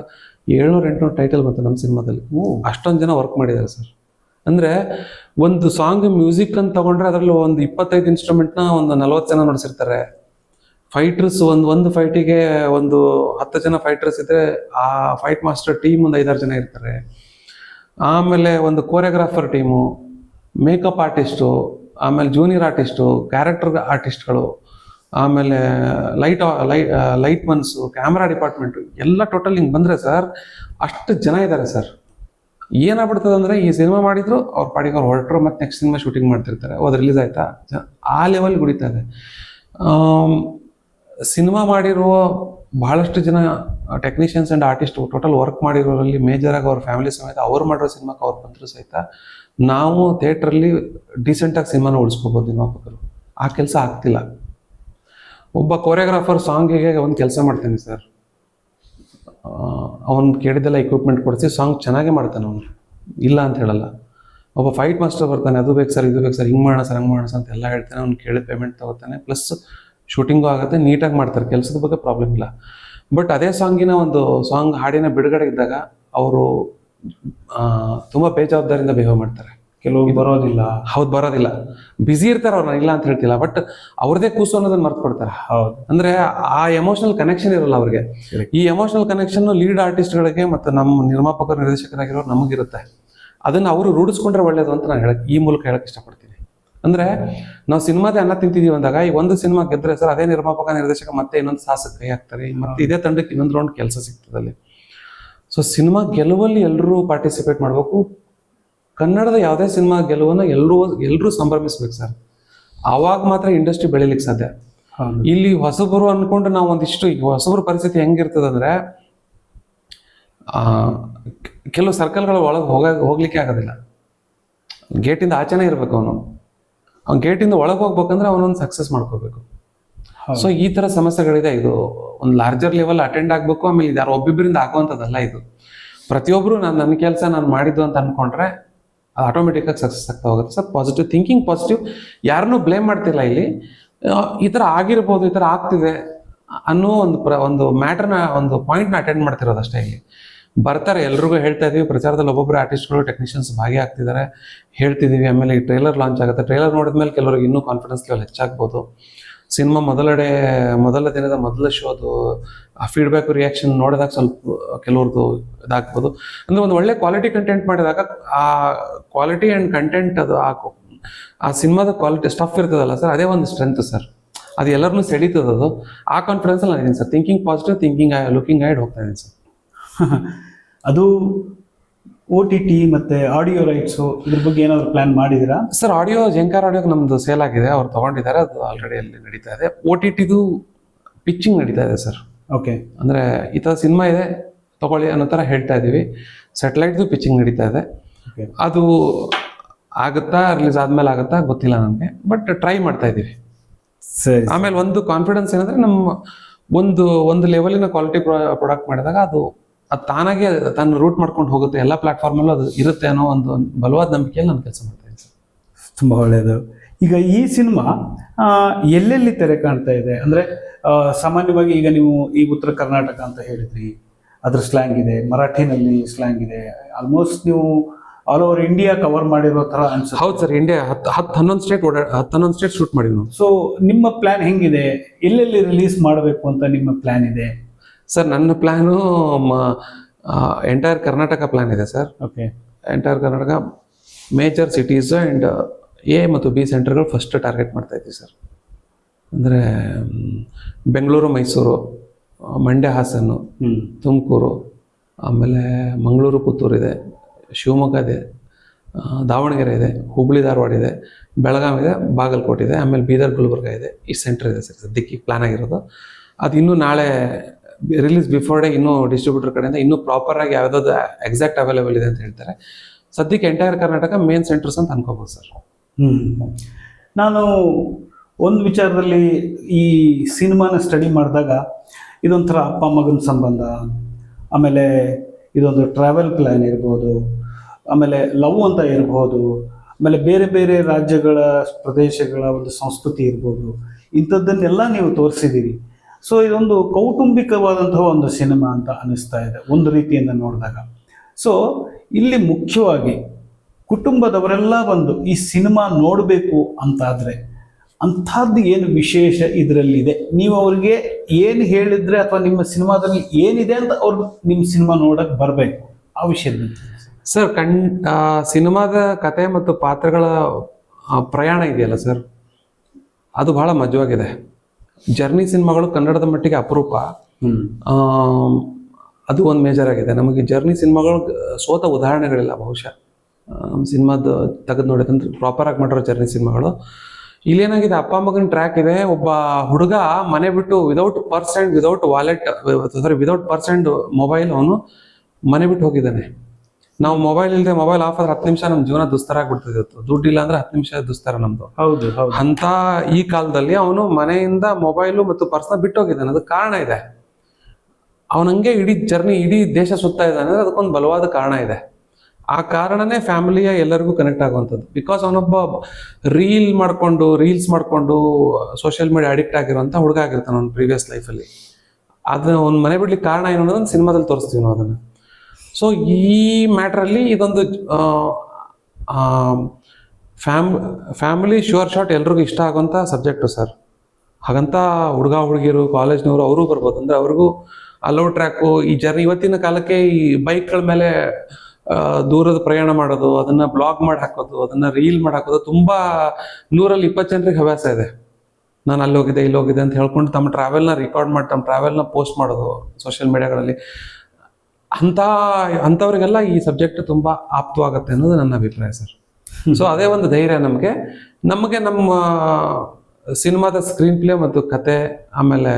ಏಳ್ನೂರು ಎಂಟುನೂರು ಟೈಟಲ್ ಬಂತು ನಮ್ಮ ಸಿನಿಮಾದಲ್ಲಿ. ಅಷ್ಟೊಂದು ಜನ ವರ್ಕ್ ಮಾಡಿದ್ದಾರೆ ಸರ್. ಅಂದರೆ ಒಂದು ಸಾಂಗ್ ಮ್ಯೂಸಿಕ್ ಅಂತ ತಗೊಂಡ್ರೆ ಅದರಲ್ಲಿ ಒಂದು ಇಪ್ಪತ್ತೈದು ಇನ್ಸ್ಟ್ರೂಮೆಂಟ್ನ ಒಂದು ನಲ್ವತ್ತು ಜನ ನುಡಿಸಿರ್ತಾರೆ. ಫೈಟರ್ಸ್ ಒಂದು ಒಂದು ಫೈಟಿಗೆ ಒಂದು ಹತ್ತು ಜನ ಫೈಟರ್ಸ್ ಇದ್ದರೆ ಆ ಫೈಟ್ ಮಾಸ್ಟರ್ ಟೀಮ್ ಒಂದು ಐದಾರು ಜನ ಇರ್ತಾರೆ. ಆಮೇಲೆ ಒಂದು ಕೋರಿಯೋಗ್ರಾಫರ್ ಟೀಮು ಮೇಕಪ್ ಆರ್ಟಿಸ್ಟು ಆಮೇಲೆ ಜೂನಿಯರ್ ಆರ್ಟಿಸ್ಟು ಕ್ಯಾರೆಕ್ಟರ್ ಆರ್ಟಿಸ್ಟ್ಗಳು ಆಮೇಲೆ light light mans camera department ಎಲ್ಲ ಟೋಟಲ್ ಹಿಂಗೆ ಬಂದರೆ ಸರ್ ಅಷ್ಟು ಜನ ಇದ್ದಾರೆ ಸರ್ ಏನಾಗ್ಬಿಡ್ತದೆ ಅಂದರೆ ಈ ಸಿನಿಮಾ ಮಾಡಿದ್ರು ಅವ್ರ ಪಾಡಿಗೆ ಅವ್ರು ಹೊರಟರು ಮತ್ತು ನೆಕ್ಸ್ಟ್ ಸಿನಿಮಾ ಶೂಟಿಂಗ್ ಮಾಡ್ತಿರ್ತಾರೆ. ಅದು ರಿಲೀಸ್ ಆಯ್ತಾ? ಆ ಲೆವೆಲ್ ಗುಡಿತಾ ಇದೆ. ಸಿನಿಮಾ ಮಾಡಿರುವ ಬಹಳಷ್ಟು ಜನ technicians and artist total work ಮಾಡಿರೋರಲ್ಲಿ ಮೇಜರಾಗಿ ಅವ್ರ ಫ್ಯಾಮಿಲಿ ಸಮೇತ ಅವ್ರು ಮಾಡಿರೋ ಸಿನಿಮಾಕ್ಕೆ ಅವ್ರು ಬಂದರೂ ಸಹಿತ ನಾವು ಥಿಯೇಟ್ರಲ್ಲಿ ಡೀಸೆಂಟಾಗಿ ಸಿನಿಮಾನ ಉಳಿಸ್ಕೋಬೋದು ನಿರ್ಮಾಪಕರು ಆ ಕೆಲಸ ಆಗ್ತಿಲ್ಲ. ಒಬ್ಬ ಕೊರಿಯೋಗ್ರಾಫರ್ ಸಾಂಗಿಗೆ ಒಂದು ಕೆಲಸ ಮಾಡ್ತಾನೆ ಸರ್ ಅವನು ಕೇಳಿದ್ದೆಲ್ಲ ಇಕ್ವಿಪ್ಮೆಂಟ್ ಕೊಡಿಸಿ ಸಾಂಗ್ ಚೆನ್ನಾಗೆ ಮಾಡ್ತಾನೆ ಅವನು. ಇಲ್ಲ ಅಂತ ಹೇಳಲ್ಲ. ಒಬ್ಬ ಫೈಟ್ ಮಾಸ್ಟರ್ ಬರ್ತಾನೆ, ಅದು ಬೇಕು ಸರ್ ಇದು ಬೇಕು ಸರ್ ಹಿಂಗೆ ಮಾಡೋಣ ಸರ್ ಹಂಗೆ ಮಾಡೋಣ ಅಂತ ಎಲ್ಲ ಹೇಳ್ತಾನೆ. ಅವ್ನು ಕೇಳಿದ ಪೇಮೆಂಟ್ ತಗೋತಾನೆ. ಪ್ಲಸ್ ಶೂಟಿಂಗು ಆಗುತ್ತೆ ನೀಟಾಗಿ ಮಾಡ್ತಾರೆ. ಕೆಲಸದ ಬಗ್ಗೆ ಪ್ರಾಬ್ಲಮ್ ಇಲ್ಲ. ಬಟ್ ಅದೇ ಸಾಂಗಿನ ಒಂದು ಸಾಂಗ್ ಹಾಡಿನ ಬಿಡುಗಡೆ ಇದ್ದಾಗ, ಅವರು ತುಂಬ ಬೇಜವಾಬ್ದಾರಿಯಿಂದ ಬಿಹೇವ್ ಮಾಡ್ತಾರೆ. ಕೆಲವು ಬರೋದಿಲ್ಲ. ಹೌದು ಬರೋದಿಲ್ಲ. ಬಿಸಿ ಇರ್ತಾರೆ ಅವ್ರು ಇಲ್ಲ ಅಂತ ಹೇಳ್ತಿಲ್ಲ ಬಟ್ ಅವ್ರದೇ ಕೂಸು ಅನ್ನೋದನ್ನ ಮರ್ತು ಕೊಡ್ತಾರೆ ಹೌದು. ಅಂದ್ರೆ ಆ ಎಮೋಷನಲ್ ಕನೆಕ್ಷನ್ ಇರಲ್ಲ ಅವ್ರಿಗೆ. ಈ ಎಮೋಷನಲ್ ಕನೆಕ್ಷನ್ ಲೀಡ್ ಆರ್ಟಿಸ್ಟ್ಗಳಿಗೆ ಮತ್ತು ನಮ್ಮ ನಿರ್ಮಾಪಕರು ನಿರ್ದೇಶಕರಾಗಿರೋ ನಮಗಿರುತ್ತೆ ಅದನ್ನ ಅವರು ರೂಢಿಸ್ಕೊಂಡ್ರೆ ಒಳ್ಳೇದು ಅಂತ ನಾನು ಹೇಳಕ್ ಈ ಮೂಲಕ ಹೇಳಕ್ ಇಷ್ಟಪಡ್ತೀನಿ. ಅಂದ್ರೆ ನಾವು ಸಿನಿಮಾದೇ ಅನ್ನ ತಿಂತಿದೀವಿ ಅಂದಾಗ ಈ ಒಂದು ಸಿನಿಮಾ ಗೆದ್ರೆ ಸರ್ ಅದೇ ನಿರ್ಮಾಪಕ ನಿರ್ದೇಶಕ ಮತ್ತೆ ಇನ್ನೊಂದು ಸಾಹಸಕ್ಕೆ ಕೈ ಹಾಕ್ತಾರೆ. ಮತ್ತೆ ಇದೇ ತಂಡಕ್ಕೆ ಇನ್ನೊಂದು ರೌಂಡ್ ಕೆಲಸ ಸಿಗ್ತದಲ್ಲಿ ಸೊ ಸಿನಿಮಾ ಗೆಲುವಲ್ಲಿ ಎಲ್ಲರೂ ಪಾರ್ಟಿಸಿಪೇಟ್ ಮಾಡಬೇಕು. ಕನ್ನಡದ ಯಾವುದೇ ಸಿನಿಮಾ ಗೆಲುವನ್ನು ಎಲ್ಲರೂ ಎಲ್ಲರೂ ಸಂಭ್ರಮಿಸ್ಬೇಕು ಸರ್. ಆವಾಗ ಮಾತ್ರ ಇಂಡಸ್ಟ್ರಿ ಬೆಳಿಲಿಕ್ಕೆ ಸಾಧ್ಯ. ಇಲ್ಲಿ ಹೊಸಬರು ಅನ್ಕೊಂಡು ನಾವು ಒಂದಿಷ್ಟು ಹೊಸಬರು ಪರಿಸ್ಥಿತಿ ಹೆಂಗಿರ್ತದೆ ಅಂದ್ರೆ ಆ, ಕೆಲವು ಸರ್ಕಲ್ಗಳ ಒಳಗೆ ಹೋಗ ಹೋಗ್ಲಿಕ್ಕೆ ಆಗೋದಿಲ್ಲ. ಗೇಟಿಂದ ಆಚೆನೇ ಇರಬೇಕು ಅವನು. ಅವ್ನು ಗೇಟಿಂದ ಒಳಗೆ ಹೋಗ್ಬೇಕಂದ್ರೆ ಅವನೊಂದು ಸಕ್ಸಸ್ ಮಾಡ್ಕೋಬೇಕು. ಸೊ ಈ ಥರ ಸಮಸ್ಯೆಗಳಿದೆ. ಇದು ಒಂದು ಲಾರ್ಜರ್ ಲೆವೆಲ್ ಅಟೆಂಡ್ ಆಗಬೇಕು. ಆಮೇಲೆ ಇದು ಯಾರು ಒಬ್ಬಿಬ್ಬರಿಂದ ಆಗುವಂಥದ್ದಲ್ಲ ಇದು. ಪ್ರತಿಯೊಬ್ಬರು ನಾನು ನನ್ನ ಕೆಲಸ ನಾನು ಮಾಡಿದ್ದು ಅಂತ ಅನ್ಕೊಂಡ್ರೆ ಅದು ಆಟೋಮೆಟಿಕ್ಕಾಗಿ ಸಕ್ಸಸ್ ಆಗ್ತಾ ಹೋಗುತ್ತೆ. ಸರ್ ಪಾಸಿಟಿವ್ ಥಿಂಕಿಂಗ್ ಪಾಸಿಟಿವ್ ಯಾರನ್ನೂ ಬ್ಲೇಮ್ ಮಾಡ್ತಿಲ್ಲ ಇಲ್ಲಿ. ಈ ಥರ ಆಗಿರ್ಬೋದು, ಈ ಥರ ಆಗ್ತಿದೆ ಅನ್ನೋ ಒಂದು ಪ್ರ, ಒಂದು ಮ್ಯಾಟ್ರನ್ನ ಒಂದು ಪಾಯಿಂಟ್ನ ಅಟೆಂಡ್ ಮಾಡ್ತಿರೋದು ಅಷ್ಟೇ ಇಲ್ಲಿ. ಬರ್ತಾರೆ, ಎಲ್ರಿಗೂ ಹೇಳ್ತಾ ಇದೀವಿ. ಪ್ರಚಾರದಲ್ಲಿ ಒಬ್ಬೊಬ್ಬರು ಆರ್ಟಿಸ್ಟ್ಗಳು ಟೆಕ್ನಿಷಿಯನ್ಸ್ ಭಾಗಿಯಾಗ್ತಿದ್ದಾರೆ. ಹೇಳ್ತಿದ್ದೀವಿ ಆಮೇಲೆ ಈ ಟ್ರೈಲರ್ ಲಾಂಚ್ ಆಗುತ್ತೆ. ಟ್ರೈಲರ್ ನೋಡಿದ್ಮೇಲೆ ಕೆಲವರಿಗೆ ಇನ್ನೂ ಕಾನ್ಫಿಡೆನ್ಸ್ ಲೆವೆಲ್ ಹೆಚ್ಚಾಗ್ಬೋದು. ಸಿನಿಮಾ ಮೊದಲಡೆ, ಮೊದಲ ದಿನದ ಮೊದಲ ಶೋದು ಆ ಫೀಡ್ಬ್ಯಾಕ್ ರಿಯಾಕ್ಷನ್ ನೋಡಿದಾಗ ಸ್ವಲ್ಪ ಕೆಲವ್ರದ್ದು ಇದಾಗ್ಬೋದು. ಅಂದರೆ ಒಂದು ಒಳ್ಳೆ ಕ್ವಾಲಿಟಿ ಕಂಟೆಂಟ್ ಮಾಡಿದಾಗ ಆ ಕ್ವಾಲಿಟಿ ಆ್ಯಂಡ್ ಕಂಟೆಂಟ್ ಅದು ಆ ಆ ಸಿನಿಮಾದ ಕ್ವಾಲಿಟಿ ಸ್ಟಫ್ ಇರ್ತದಲ್ಲ ಸರ್ ಅದೇ ಒಂದು ಸ್ಟ್ರೆಂತ್ ಸರ್ ಅದು ಎಲ್ಲರನ್ನೂ ಅದು. ಆ ಕಾನ್ಫಿಡೆನ್ಸಲ್ಲಿ ನಾನು sir thinking positive thinking looking ahead ಹೋಗ್ತಾ ಇದ್ದೀನಿ ಸರ್ [laughs] ಅದು ಓ ಟಿ ಟಿ ಮತ್ತೆ ಆಡಿಯೋ ರೈಟ್ಸು ಇದ್ರ ಬಗ್ಗೆ ಏನಾದರೂ ಪ್ಲಾನ್ ಮಾಡಿದ್ದೀರಾ? ಸರ್ ಆಡಿಯೋ ಜಂಕಾರ್ ಆಡಿಯೋಗೆ ನಮ್ಮದು ಸೇಲ್ ಆಗಿದೆ. ಅವ್ರು ತಗೊಂಡಿದ್ದಾರೆ. ಅದು ಆಲ್ರೆಡಿ ಅಲ್ಲಿ ನಡೀತಾ ಇದೆ. ಓ ಟಿ ಟಿದು ಪಿಚ್ಚಿಂಗ್ ನಡೀತಾ ಇದೆ ಸರ್ ಓಕೆ ಅಂದರೆ ಈ ಥರ ಸಿನಿಮಾ ಇದೆ. ತಗೊಳ್ಳಿ ಅನ್ನೋ ಥರ ಹೇಳ್ತಾ ಇದ್ದೀವಿ ಸ್ಯಾಟಲೈಟ್ದು ಪಿಚ್ಚಿಂಗ್ ನಡೀತಾ ಇದೆ. ಅದು ಆಗುತ್ತಾ ರಿಲೀಸ್ ಆದ್ಮೇಲೆ ಆಗುತ್ತಾ ಗೊತ್ತಿಲ್ಲ ನನಗೆ ಬಟ್ ಟ್ರೈ ಮಾಡ್ತಾ ಇದ್ದೀವಿ ಸರಿ ಆಮೇಲೆ ಒಂದು ಕಾನ್ಫಿಡೆನ್ಸ್ ಏನಂದ್ರೆ ನಮ್ಮ ಒಂದು ಒಂದು ಲೆವೆಲಿನ ಕ್ವಾಲಿಟಿ ಪ್ರಾಡಕ್ಟ್ ಮಾಡಿದಾಗ ಅದು ಅದು ತಾನಾಗೆ ತನ್ನ ರೂಟ್ ಮಾಡ್ಕೊಂಡು ಹೋಗುತ್ತೆ ಎಲ್ಲ ಪ್ಲಾಟ್ಫಾರ್ಮಲ್ಲೂ ಅದು ಇರುತ್ತೆ ಅನ್ನೋ ಒಂದು ಬಲವಾದ ನಂಬಿಕೆಯಲ್ಲಿ ನಾನು ಕೆಲಸ ಮಾಡ್ತಾ ಇದ್ದೀನಿ. ಸರ್ ತುಂಬ ಒಳ್ಳೆಯದು ಈಗ ಈ ಸಿನಿಮಾ ಎಲ್ಲೆಲ್ಲಿ ತೆರೆ ಕಾಣ್ತಾ ಇದೆ? ಅಂದರೆ ಸಾಮಾನ್ಯವಾಗಿ ಈಗ ನೀವು ಈ ಉತ್ತರ ಕರ್ನಾಟಕ ಅಂತ ಹೇಳಿದ್ರಿ ಅದ್ರ ಸ್ಲ್ಯಾಂಗ್ ಇದೆ ಮರಾಠಿನಲ್ಲಿ ಸ್ಲ್ಯಾಂಗ್ ಇದೆ ಆಲ್ಮೋಸ್ಟ್ ನೀವು ಆಲ್ ಓವರ್ ಇಂಡಿಯಾ ಕವರ್ ಮಾಡಿರೋ ಥರ ಅನ್ಸುತ್ತೆ. ಹೌದು ಸರ್ ಇಂಡಿಯಾ ಹತ್ತು ಹತ್ತು ಹನ್ನೊಂದು ಸ್ಟೇಟ್ ಓಡಾ ಹತ್ತು ಹನ್ನೊಂದು ಸ್ಟೇಟ್ ಶೂಟ್ ಮಾಡಿದ್ವಿ ನಾವು. ಸೊ ನಿಮ್ಮ ಪ್ಲ್ಯಾನ್ ಹೆಂಗಿದೆ? ಎಲ್ಲೆಲ್ಲಿ ರಿಲೀಸ್ ಮಾಡಬೇಕು ಅಂತ ನಿಮ್ಮ ಪ್ಲ್ಯಾನ್ ಇದೆ? ಸರ್ ನನ್ನ ಪ್ಲ್ಯಾನು ಎಂಟೈರ್ ಕರ್ನಾಟಕ ಪ್ಲ್ಯಾನ್ ಇದೆ sir okay entire Karnataka major cities and A ಮತ್ತು ಬಿ ಸೆಂಟರ್ಗಳು ಫಸ್ಟ್ ಟಾರ್ಗೆಟ್ ಮಾಡ್ತಾ ಇದ್ದೀವಿ ಸರ್ ಅಂದರೆ ಬೆಂಗಳೂರು ಮೈಸೂರು ಮಂಡ್ಯ ಹಾಸನ್ನು ಹ್ಞೂ ತುಮಕೂರು ಆಮೇಲೆ ಮಂಗಳೂರು ಪುತ್ತೂರು ಇದೆ ಶಿವಮೊಗ್ಗ ಇದೆ ದಾವಣಗೆರೆ ಇದೆ ಹುಬ್ಳಿ ಧಾರವಾಡ ಇದೆ ಬೆಳಗಾವಿ ಇದೆ ಬಾಗಲಕೋಟೆ ಇದೆ ಆಮೇಲೆ ಬೀದರ್ ಗುಲ್ಬರ್ಗ ಇದೆ. ಈ ಸೆಂಟರ್ ಇದೆ ಸರ್ ಸದ್ಯಕ್ಕೆ ಪ್ಲಾನ್ ಆಗಿರೋದು. ಅದು ಇನ್ನೂ ನಾಳೆ ರಿಲೀಸ್ ಬಿಫೋರ್ ಡೇ ಇನ್ನೂ ಡಿಸ್ಟ್ರಿಬ್ಯೂಟರ್ ಕಡೆಯಿಂದ ಇನ್ನೂ ಪ್ರಾಪರ್ ಆಗಿ ಯಾವ್ದಾದ್ರು ಎಕ್ಸಾಕ್ಟ್ ಅವೈಲೇಬಲ್ ಇದೆ ಅಂತ ಹೇಳ್ತಾರೆ. ಸದ್ಯಕ್ಕೆ ಎಂಟೈರ್ ಕರ್ನಾಟಕ ಮೇನ್ ಸೆಂಟರ್ಸ್ ಅಂತ ಅನ್ಕೋಬೋದು ಸರ್. ಹ್ಮ್. ನಾನು ಒಂದು ವಿಚಾರದಲ್ಲಿ ಈ ಸಿನಿಮಾನ ಸ್ಟಡಿ ಮಾಡಿದಾಗ ಇದೊಂಥರ ಅಪ್ಪ ಮಗನ ಸಂಬಂಧ, ಆಮೇಲೆ ಇದೊಂದು ಟ್ರಾವೆಲ್ ಪ್ಲ್ಯಾನ್ ಇರ್ಬೋದು, ಆಮೇಲೆ ಲವ್ ಅಂತ ಇರ್ಬೋದು, ಆಮೇಲೆ ಬೇರೆ ಬೇರೆ ರಾಜ್ಯಗಳ ಪ್ರದೇಶಗಳ ಒಂದು ಸಂಸ್ಕೃತಿ ಇರ್ಬೋದು, ಇಂಥದ್ದನ್ನೆಲ್ಲ ನೀವು ತೋರಿಸಿದ್ದೀರಿ. ಸೊ ಇದೊಂದು ಕೌಟುಂಬಿಕವಾದಂತಹ ಒಂದು ಸಿನಿಮಾ ಅಂತ ಅನಿಸ್ತಾ ಇದೆ, ಒಂದು ರೀತಿಯಿಂದ ನೋಡಿದಾಗ. ಸೊ ಇಲ್ಲಿ ಮುಖ್ಯವಾಗಿ ಕುಟುಂಬದವರೆಲ್ಲ ಬಂದು ಈ ಸಿನಿಮಾ ನೋಡಬೇಕು ಅಂತಾದರೆ ಅಂಥದ್ದು ಏನು ವಿಶೇಷ ಇದರಲ್ಲಿದೆ? ನೀವು ಅವ್ರಿಗೆ ಏನು ಹೇಳಿದರೆ ಅಥವಾ ನಿಮ್ಮ ಸಿನಿಮಾದಲ್ಲಿ ಏನಿದೆ ಅಂತ ಅವ್ರು ನಿಮ್ಮ ಸಿನಿಮಾ ನೋಡಕ್ಕೆ ಬರಬೇಕು, ಆ ವಿಷಯದ ಸರ್, ಕಣ್ ಸಿನಿಮಾದ ಕತೆ ಮತ್ತು ಪಾತ್ರಗಳ ಪ್ರಯಾಣ ಇದೆಯಲ್ಲ ಸರ್? ಅದು ಬಹಳ ಮಜವಾಗಿದೆ. ಜರ್ನಿ ಸಿನಿಮಾಗಳು ಕನ್ನಡದ ಮಟ್ಟಿಗೆ ಅಪರೂಪ. ಅದು ಒಂದು ಮೇಜರ್ ಆಗಿದೆ. ನಮಗೆ ಜರ್ನಿ ಸಿನಿಮಾಗಳು ಸೋತ ಉದಾಹರಣೆಗಳಿಲ್ಲ ಬಹುಶಃ. ಸಿನಿಮಾದ ತೆಗೆದು ಪ್ರಾಪರ್ ಆಗಿ ಮಾಡಿರೋ ಜರ್ನಿ ಸಿನಿಮಾಗಳು. ಇಲ್ಲೇನಾಗಿದೆ ಅಪ್ಪ ಮಗನ ಟ್ರ್ಯಾಕ್ ಇದೆ ಒಬ್ಬ ಹುಡುಗ ಮನೆ ಬಿಟ್ಟು without purse and without wallet sorry without percent and mobile ಅವನು ಮನೆ ಬಿಟ್ಟು ಹೋಗಿದ್ದಾನೆ. ನಾವು ಮೊಬೈಲ್ ಇಲ್ಲದೆ ಮೊಬೈಲ್ ಆಫ್ ಆದ್ರೆ ಹತ್ತು ನಿಮಿಷ ನಮ್ಮ ಜೀವನ ದುಸ್ತರ ಆಗ್ಬಿಡ್ತಿತ್ತು ದುಡ್ಡು ಇಲ್ಲ ಅಂದ್ರೆ ಹತ್ತು ನಿಮಿಷ ದುಸ್ತರ ನಮ್ದು. ಹೌದು ಹೌದು. ಅಂತ ಈ ಕಾಲದಲ್ಲಿ ಅವನು ಮನೆಯಿಂದ ಮೊಬೈಲು ಮತ್ತು ಪರ್ಸ್ನ ಬಿಟ್ಟು ಹೋಗಿದ್ದಾನೆ. ಅದಕ್ಕೆ ಕಾರಣ ಇದೆ. ಅವನಂಗೆ ಇಡೀ ಜರ್ನಿ ಇಡೀ ದೇಶ ಸುತ್ತ ಇದ್ದಾನೆ ಅಂದ್ರೆ ಅದಕ್ಕೊಂದು ಬಲವಾದ ಕಾರಣ ಇದೆ. ಆ ಕಾರಣನೇ ಫ್ಯಾಮಿಲಿಯ ಎಲ್ಲರಿಗೂ ಕನೆಕ್ಟ್ ಆಗುವಂಥದ್ದು. ಬಿಕಾಸ್ ಅವನೊಬ್ಬ ರೀಲ್ ಮಾಡಿಕೊಂಡು ರೀಲ್ಸ್ ಮಾಡಿಕೊಂಡು ಸೋಷಿಯಲ್ ಮೀಡಿಯಾ ಅಡಿಕ್ಟ್ ಆಗಿರುವಂಥ ಹುಡುಗ ಆಗಿರ್ತಾನೆ ಅವ್ನ ಪ್ರೀವಿಯಸ್ ಲೈಫಲ್ಲಿ ಅದನ್ನ ಅವ್ನ ಮನೆ ಬಿಡ್ಲಿಕ್ಕೆ ಕಾರಣ ಏನು ಅನ್ನೋದನ್ನ ಸಿನಿಮಾದಲ್ಲಿ ತೋರಿಸ್ತೀವಿ ನಾವು ಅದನ್ನು. ಸೊ ಈ ಮ್ಯಾಟ್ರಲ್ಲಿ ಇದೊಂದು ಫ್ಯಾಮ್ ಫ್ಯಾಮಿಲಿ ಶ್ಯೂರ್ ಶಾಟ್ ಎಲ್ರಿಗೂ ಇಷ್ಟ ಆಗುವಂಥ ಸಬ್ಜೆಕ್ಟು ಸರ್ ಹಾಗಂತ ಹುಡುಗ ಹುಡುಗಿಯರು ಕಾಲೇಜ್ನವರು ಅವರು ಬರ್ಬೋದು. ಅಂದರೆ ಅವ್ರಿಗೂ ಅಲೋ ಟ್ರ್ಯಾಕು ಈ ಜರ್ನಿ ಇವತ್ತಿನ ಕಾಲಕ್ಕೆ ಈ ಬೈಕ್ಗಳ ಮೇಲೆ ದೂರದ ಪ್ರಯಾಣ ಮಾಡೋದು, ಅದನ್ನು ಬ್ಲಾಗ್ ಮಾಡಿ ಹಾಕೋದು, ಅದನ್ನು ರೀಲ್ ಮಾಡಿ ಹಾಕೋದು ತುಂಬ ನೂರಲ್ಲಿ ಇಪ್ಪತ್ತು ಜನರಿಗೆ ಹವ್ಯಾಸ ಇದೆ. ನಾನು ಅಲ್ಲಿ ಹೋಗಿದ್ದೆ, ಇಲ್ಲಿ ಹೋಗಿದ್ದೆ ಅಂತ ಹೇಳ್ಕೊಂಡು ತಮ್ಮ ಟ್ರಾವೆಲ್ನ ರೆಕಾರ್ಡ್ ಮಾಡಿ, ತಮ್ಮ ಟ್ರಾವೆಲ್ನ ಪೋಸ್ಟ್ ಮಾಡೋದು ಸೋಷಿಯಲ್ ಮೀಡಿಯಾಗಳಲ್ಲಿ ಅಂಥ ಅಂಥವ್ರಿಗೆಲ್ಲ ಈ ಸಬ್ಜೆಕ್ಟ್ ತುಂಬ ಆಪ್ತವಾಗುತ್ತೆ ಅನ್ನೋದು ನನ್ನ ಅಭಿಪ್ರಾಯ ಸರ್ ಸೊ ಅದೇ ಒಂದು ಧೈರ್ಯ ನಮಗೆ. ನಮಗೆ ನಮ್ಮ, ಸಿನಿಮಾದ ಸ್ಕ್ರೀನ್ ಪ್ಲೇ ಮತ್ತು ಕತೆ, ಆಮೇಲೆ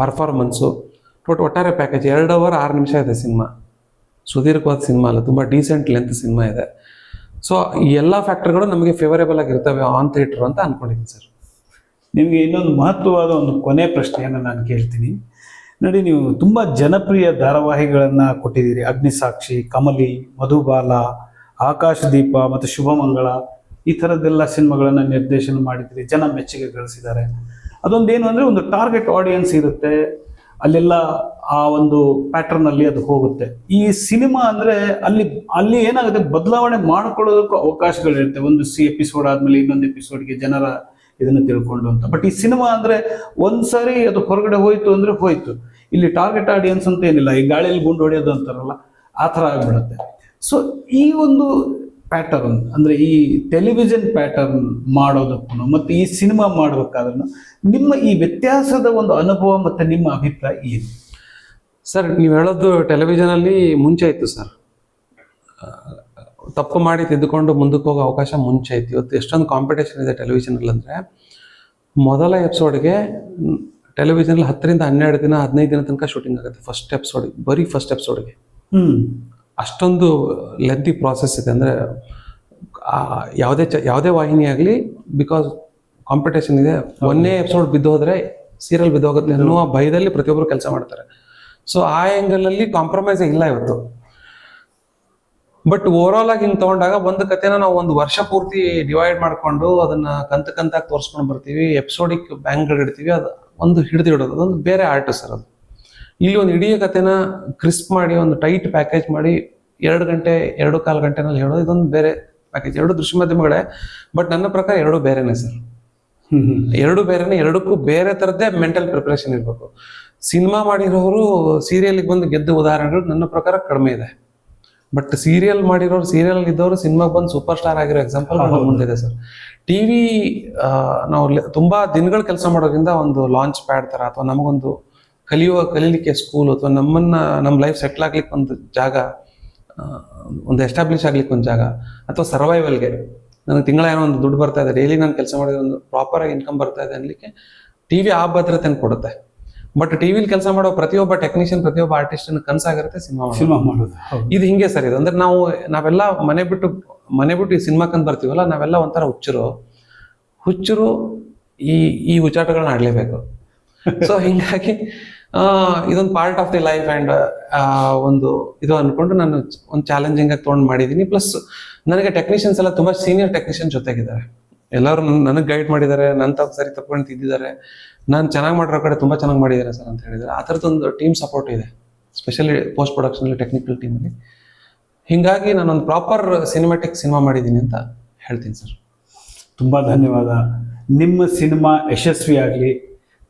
ಪರ್ಫಾರ್ಮೆನ್ಸು ಟೋಟ್ ಒಟ್ಟಾರೆ ಪ್ಯಾಕೇಜ್ ಎರಡು ಅವರ್ ಆರು ನಿಮಿಷ ಇದೆ ಸಿನಿಮಾ. ಸುದೀರ್ಘವಾದ ಸಿನಿಮಾ ಅಲ್ಲ, ತುಂಬ ಡೀಸೆಂಟ್ ಲೆಂತ್ ಸಿನಿಮಾ ಇದೆ. ಸೊ ಈ ಎಲ್ಲ ಫ್ಯಾಕ್ಟರ್ಗಳು ನಮಗೆ ಫೇವರೇಬಲ್ ಆಗಿರ್ತವೆ ಆನ್ ಥಿಯೇಟರ್ ಅಂತ ಅನ್ಕೊಂಡಿದ್ದೀನಿ ಸರ್ ನಿಮಗೆ ಇನ್ನೊಂದು ಮಹತ್ವವಾದ ಒಂದು ಕೊನೆ ಪ್ರಶ್ನೆಯನ್ನು ನಾನು ಕೇಳ್ತೀನಿ. ನೋಡಿ, ನೀವು ತುಂಬ ಜನಪ್ರಿಯ ಧಾರಾವಾಹಿಗಳನ್ನು ಕೊಟ್ಟಿದ್ದೀರಿ. ಅಗ್ನಿಸಾಕ್ಷಿ, ಕಮಲಿ, ಮಧುಬಾಲ, ಆಕಾಶದೀಪ ಮತ್ತು ಶುಭಮಂಗಳ. ಈ ಥರದ್ದೆಲ್ಲ ಸಿನಿಮಾಗಳನ್ನು ನಿರ್ದೇಶನ ಮಾಡಿದ್ದೀರಿ. ಜನ ಮೆಚ್ಚುಗೆ ಗಳಿಸಿದ್ದಾರೆ. ಅದೊಂದೇನು ಅಂದರೆ ಒಂದು ಟಾರ್ಗೆಟ್ ಆಡಿಯನ್ಸ್ ಇರುತ್ತೆ. ಅಲ್ಲೆಲ್ಲ ಆ ಒಂದು ಪ್ಯಾಟರ್ನ್ ಅಲ್ಲಿ ಅದು ಹೋಗುತ್ತೆ. ಈ ಸಿನಿಮಾ ಅಂದ್ರೆ ಅಲ್ಲಿ ಅಲ್ಲಿ ಏನಾಗುತ್ತೆ? ಬದಲಾವಣೆ ಮಾಡ್ಕೊಳ್ಳೋದಕ್ಕೂ ಅವಕಾಶಗಳಿರುತ್ತೆ. ಒಂದು ಸಿ ಎಪಿಸೋಡ್ ಆದಮೇಲೆ ಇನ್ನೊಂದು ಎಪಿಸೋಡ್ಗೆ ಜನರ ಇದನ್ನು ತಿಳ್ಕೊಂಡು ಅಂತ. ಬಟ್ ಈ ಸಿನಿಮಾ ಅಂದ್ರೆ ಒಂದ್ಸರಿ ಅದು ಹೊರಗಡೆ ಹೋಯ್ತು ಅಂದ್ರೆ ಹೋಯ್ತು. ಇಲ್ಲಿ ಟಾರ್ಗೆಟ್ ಆಡಿಯನ್ಸ್ ಅಂತ ಏನಿಲ್ಲ. ಈ ಗಾಳಿಯಲ್ಲಿ ಗುಂಡು ಹೊಡೆಯೋದು ಅಂತಾರಲ್ಲ, ಆ ಥರ ಆಗ್ಬಿಡುತ್ತೆ. ಸೊ ಈ ಒಂದು ಪ್ಯಾಟರ್ನ್ ಅಂದ್ರೆ ಈ ಟೆಲಿವಿಷನ್ ಪ್ಯಾಟರ್ನ್ ಮಾಡೋದಕ್ಕೂ ಮತ್ತು ಈ ಸಿನಿಮಾ ಮಾಡಬೇಕಾದ್ರೂ ನಿಮ್ಮ ಈ ವ್ಯತ್ಯಾಸದ ಒಂದು ಅನುಭವ ಮತ್ತು ನಿಮ್ಮ ಅಭಿಪ್ರಾಯ ಏನು? ಸರ್ ನೀವು ಹೇಳೋದು ಟೆಲಿವಿಷನಲ್ಲಿ ಮುಂಚೆ ಇತ್ತು ಸರ್ ತಪ್ಪು ಮಾಡಿ ತಿದ್ದುಕೊಂಡು ಮುಂದಕ್ಕೆ ಹೋಗೋ ಅವಕಾಶ ಮುಂಚೆ ಇತ್ತು. ಇವತ್ತು ಎಷ್ಟೊಂದು ಕಾಂಪಿಟೇಷನ್ ಇದೆ ಟೆಲಿವಿಷನಲ್ಲಿ ಅಂದರೆ ಮೊದಲ ಎಪಿಸೋಡ್ಗೆ ಟೆಲಿವಿಷನಲ್ಲಿ ಹತ್ತರಿಂದ ಹನ್ನೆರಡು ದಿನ ಹದಿನೈದು ದಿನ ತನಕ ಶೂಟಿಂಗ್ ಆಗುತ್ತೆ ಫಸ್ಟ್ ಎಪಿಸೋಡ್ ಬರೀ ಫಸ್ಟ್ ಎಪಿಸೋಡ್ಗೆ ಹ್ಞೂ ಅಷ್ಟೊಂದು ಲೆಂತಿ ಪ್ರಾಸೆಸ್ ಇದೆ ಅಂದರೆ ಯಾವುದೇ ಚ ಯಾವುದೇ ವಾಹಿನಿ ಆಗಲಿ ಬಿಕಾಸ್ ಕಾಂಪಿಟೇಷನ್ ಇದೆ ಒಂದೇ ಎಪಿಸೋಡ್ ಬಿದ್ದು ಹೋದರೆ ಸೀರಿಯಲ್ ಬಿದ್ದು ಹೋಗುತ್ತೆ ಅನ್ನುವ ಭಯದಲ್ಲಿ ಪ್ರತಿಯೊಬ್ಬರು ಕೆಲಸ ಮಾಡ್ತಾರೆ. ಸೊ ಆ ಆ್ಯಂಗಲಲ್ಲಿ ಕಾಂಪ್ರಮೈಸ್ ಇಲ್ಲ ಇವತ್ತು. ಬಟ್ ಓವರ್ ಆಲ್ ಆಗಿ ಹಿಂಗೆ ತಗೊಂಡಾಗ ಒಂದು ಕತೆನ ನಾವು ಒಂದು ವರ್ಷ ಪೂರ್ತಿ ಡಿವೈಡ್ ಮಾಡ್ಕೊಂಡು ಅದನ್ನ ಕಂತ ಕಂತಾಗಿ ತೋರಿಸ್ಕೊಂಡು ಬರ್ತೀವಿ ಎಪಿಸೋಡಿಕ್ ಬ್ಯಾಂಕ್ಗಳು ಇಡ್ತೀವಿ, ಅದು ಒಂದು ಹಿಡಿದು ಇಡೋದು, ಅದೊಂದು ಬೇರೆ ಆರ್ಟ್ ಸರ್ ಅದು. ಇಲ್ಲಿ ಒಂದು ಇಡೀ ಕತೆನ ಕ್ರಿಸ್ಪ್ ಮಾಡಿ ಒಂದು ಟೈಟ್ ಪ್ಯಾಕೇಜ್ ಮಾಡಿ ಎರಡು ಗಂಟೆ, ಎರಡು ಕಾಲು ಗಂಟೆನಲ್ಲಿ ಹೇಳೋದು, ಇದೊಂದು ಬೇರೆ ಪ್ಯಾಕೇಜ್ ಎರಡು ದೃಶ್ಯ ಮಾಧ್ಯಮಗಳೇ ಬಟ್ ನನ್ನ ಪ್ರಕಾರ ಎರಡು ಬೇರೆನೇ ಸರ್. ಎರಡು ಬೇರೆನೆ, ಎರಡಕ್ಕೂ ಬೇರೆ ಥರದ್ದೇ ಮೆಂಟಲ್ ಪ್ರಿಪ್ರೇಷನ್ ಇರಬೇಕು. ಸಿನಿಮಾ ಮಾಡಿರೋರು ಸೀರಿಯಲ್ಗೆ ಬಂದು ಗೆದ್ದ ಉದಾಹರಣೆಗಳು ನನ್ನ ಪ್ರಕಾರ ಕಡಿಮೆ ಇದೆ. ಬಟ್ ಸೀರಿಯಲ್ ಮಾಡಿರೋರು ಸೀರಿಯಲ್ ಇದ್ದವರು ಸಿನಿಮಾಗೆ ಬಂದು ಸೂಪರ್ ಸ್ಟಾರ್ ಆಗಿರೋ ಎಕ್ಸಾಂಪಲ್ ಮುಂದಿದೆ ಸರ್. ಟಿ ವಿ ನಾವು ತುಂಬಾ ದಿನಗಳು ಕೆಲಸ ಮಾಡೋದ್ರಿಂದ ಒಂದು ಲಾಂಚ್ ಪ್ಯಾಡ್ ತರ ಅಥವಾ ನಮಗೊಂದು ಕಲಿಯುವ ಕಲೀಲಿಕ್ಕೆ ಸ್ಕೂಲ್ ಅಥವಾ ನಮ್ಮನ್ನ ನಮ್ಮ ಲೈಫ್ ಸೆಟ್ಲ್ ಆಗ್ಲಿಕ್ಕೆ ಒಂದು ಜಾಗ ಒಂದು ಎಸ್ಟಾಬ್ಲಿಷ್ ಆಗ್ಲಿಕ್ಕೆ ಒಂದು ಜಾಗ ಅಥವಾ ಸರ್ವೈವಲ್ಗೆ ನನಗೆ ತಿಂಗಳ ಏನೋ ಒಂದು ದುಡ್ಡು ಬರ್ತಾ ಇದೆ ಡೈಲಿ ನಾನು ಕೆಲಸ ಮಾಡಿದ್ರೆ ಒಂದು ಪ್ರಾಪರ್ ಆಗಿ ಇನ್ಕಮ್ ಬರ್ತಾ ಇದೆ ಅನ್ಲಿಕ್ಕೆ ಟಿ ವಿ ಆ ಭದ್ರತೆಯನ್ನು ಕೊಡುತ್ತೆ. ಬಟ್ ಟಿ ವಿಲಿ ಕೆಲಸ ಮಾಡೋ ಪ್ರತಿಯೊಬ್ಬ ಟೆಕ್ನಿಷಿಯನ್ ಪ್ರತಿಯೊಬ್ಬ ಆರ್ಟಿಸ್ಟ್ ಕನಸಾಗಿರುತ್ತೆ ಸಿನಿಮಾ ಸಿನಿಮಾ ಮಾಡೋದು. ಇದು ಹಿಂಗೆ ಸರ್ ಇದು. ಅಂದ್ರೆ ನಾವು ನಾವೆಲ್ಲ ಮನೆ ಬಿಟ್ಟು ಮನೆ ಬಿಟ್ಟು ಈ ಸಿನಿಮಾಕ್ಕಂತ ಬರ್ತೀವಲ್ಲ ನಾವೆಲ್ಲ ಒಂಥರ ಹುಚ್ಚರು. ಹುಚ್ಚರು ಈ ಈ ಹುಚ್ಚಾಟಗಳನ್ನ ಆಡ್ಲೇಬೇಕು. ಸೊ [laughs] ಹಿಂಗಾಗಿ ಆ, ಇದೊಂದು part of the life and ಒಂದು ಇದು ಅನ್ಕೊಂಡು ನಾನು ಒಂದು ಚಾಲೆಂಜಿಂಗ್ ಆಗಿ ತೊಗೊಂಡು ಮಾಡಿದ್ದೀನಿ ಪ್ಲಸ್ ನನಗೆ ಟೆಕ್ನಿಷಿಯನ್ಸ್ ಎಲ್ಲ ತುಂಬ ಸೀನಿಯರ್ ಟೆಕ್ನಿಷಿಯನ್ ಜೊತೆಗಿದ್ದಾರೆ. ಎಲ್ಲರೂ ನನಗೆ ಗೈಡ್ ಮಾಡಿದ್ದಾರೆ ನನ್ನ ತಪ್ಪು ಸರಿ ತಪ್ಕೊಂಡು ತಿದ್ದಿದ್ದಾರೆ. ನಾನು ಚೆನ್ನಾಗಿ ಮಾಡಿರೋ ಕಡೆ ತುಂಬ ಚೆನ್ನಾಗಿ ಮಾಡಿದ್ದಾರೆ ಸರ್ ಅಂತ ಹೇಳಿದ್ರೆ ಆ ಥರದ್ದೊಂದು ಟೀಮ್ ಸಪೋರ್ಟ್ ಇದೆ. ಸ್ಪೆಷಲಿ ಪೋಸ್ಟ್ ಪ್ರೊಡಕ್ಷನಲ್ಲಿ ಟೆಕ್ನಿಕಲ್ ಟೀಮಲ್ಲಿ ಹಿಂಗಾಗಿ ನಾನೊಂದು ಪ್ರಾಪರ್ ಸಿನಿಮಾಟಿಕ್ ಸಿನಿಮಾ ಮಾಡಿದ್ದೀನಿ ಅಂತ ಹೇಳ್ತೀನಿ ಸರ್. ತುಂಬ ಧನ್ಯವಾದ. ನಿಮ್ಮ ಸಿನಿಮಾ ಯಶಸ್ವಿಯಾಗಲಿ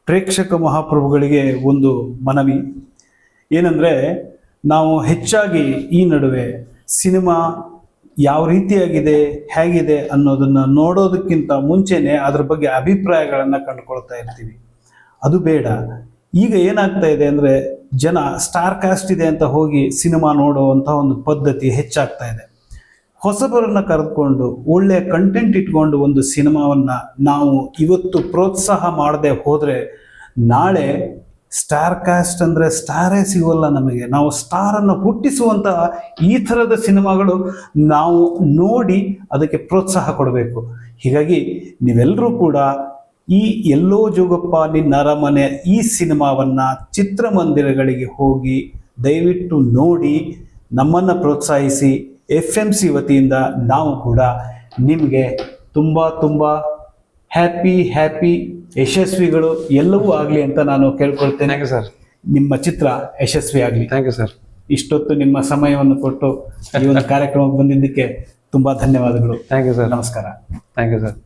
ಪ್ರೇಕ್ಷಕ ಮಹಾಪ್ರಭುಗಳಿಗೆ ಒಂದು ಮನವಿ. ಏನಂದರೆ, ನಾವು ಹೆಚ್ಚಾಗಿ ಈ ನಡುವೆ ಸಿನಿಮಾ ಯಾವ ರೀತಿಯಾಗಿದೆ, ಹೇಗಿದೆ ಅನ್ನೋದನ್ನು ನೋಡೋದಕ್ಕಿಂತ ಮುಂಚೆನೆ ಅದ್ರ ಬಗ್ಗೆ ಅಭಿಪ್ರಾಯಗಳನ್ನು ಕಂಡುಕೊಳ್ತಾ ಇರ್ತೀವಿ. ಅದು ಬೇಡ. ಈಗ ಏನಾಗ್ತಾ ಇದೆ ಅಂದರೆ ಜನ ಸ್ಟಾರ್ ಕಾಸ್ಟ್ ಇದೆ ಅಂತ ಹೋಗಿ ಸಿನಿಮಾ ನೋಡುವಂಥ ಒಂದು ಪದ್ಧತಿ ಹೆಚ್ಚಾಗ್ತಾ ಇದೆ. ಹೊಸಬರನ್ನು ಕರೆದುಕೊಂಡು ಒಳ್ಳೆಯ ಕಂಟೆಂಟ್ ಇಟ್ಕೊಂಡು ಒಂದು ಸಿನಿಮಾವನ್ನು ನಾವು ಇವತ್ತು ಪ್ರೋತ್ಸಾಹ ಮಾಡದೆ ಹೋದರೆ ನಾಳೆ ಸ್ಟಾರ್ ಕಾಸ್ಟ್ ಅಂದರೆ ಸ್ಟಾರೇ ಸಿಗೋಲ್ಲ ನಮಗೆ. ನಾವು ಸ್ಟಾರನ್ನು ಹುಟ್ಟಿಸುವಂತಹ ಈ ಥರದ ಸಿನಿಮಾಗಳು ನಾವು ನೋಡಿ ಅದಕ್ಕೆ ಪ್ರೋತ್ಸಾಹ ಕೊಡಬೇಕು. ಹೀಗಾಗಿ ನೀವೆಲ್ಲರೂ ಕೂಡ ಈ ಎಲ್ಲೋ ಜೋಗಪ್ಪ ನಿನ್ನ ಅರಮನೆ ಈ ಸಿನಿಮಾವನ್ನ ಚಿತ್ರಮಂದಿರಗಳಿಗೆ ಹೋಗಿ ದಯವಿಟ್ಟು ನೋಡಿ ನಮ್ಮನ್ನು ಪ್ರೋತ್ಸಾಹಿಸಿ ಎಫ್ ಎಂ ಸಿ ವತಿಯಿಂದ ನಾವು ಕೂಡ ನಿಮಗೆ ತುಂಬ ತುಂಬ ಹ್ಯಾಪಿ ಹ್ಯಾಪಿ ಯಶಸ್ವಿಗಳು ಎಲ್ಲವೂ ಆಗಲಿ ಅಂತ ನಾನು ಕೇಳ್ಕೊಳ್ತೇನೆ. ಸರ್ ನಿಮ್ಮ ಚಿತ್ರ ಯಶಸ್ವಿ ಆಗಲಿ. ಥ್ಯಾಂಕ್ ಯು ಸರ್ ಇಷ್ಟೊತ್ತು ನಿಮ್ಮ ಸಮಯವನ್ನು ಕೊಟ್ಟು ಈ ಒಂದು ಕಾರ್ಯಕ್ರಮಕ್ಕೆ ಬಂದಿದ್ದಕ್ಕೆ ತುಂಬ ಧನ್ಯವಾದಗಳು. ಥ್ಯಾಂಕ್ ಯು ಸರ್ ನಮಸ್ಕಾರ. Thank you sir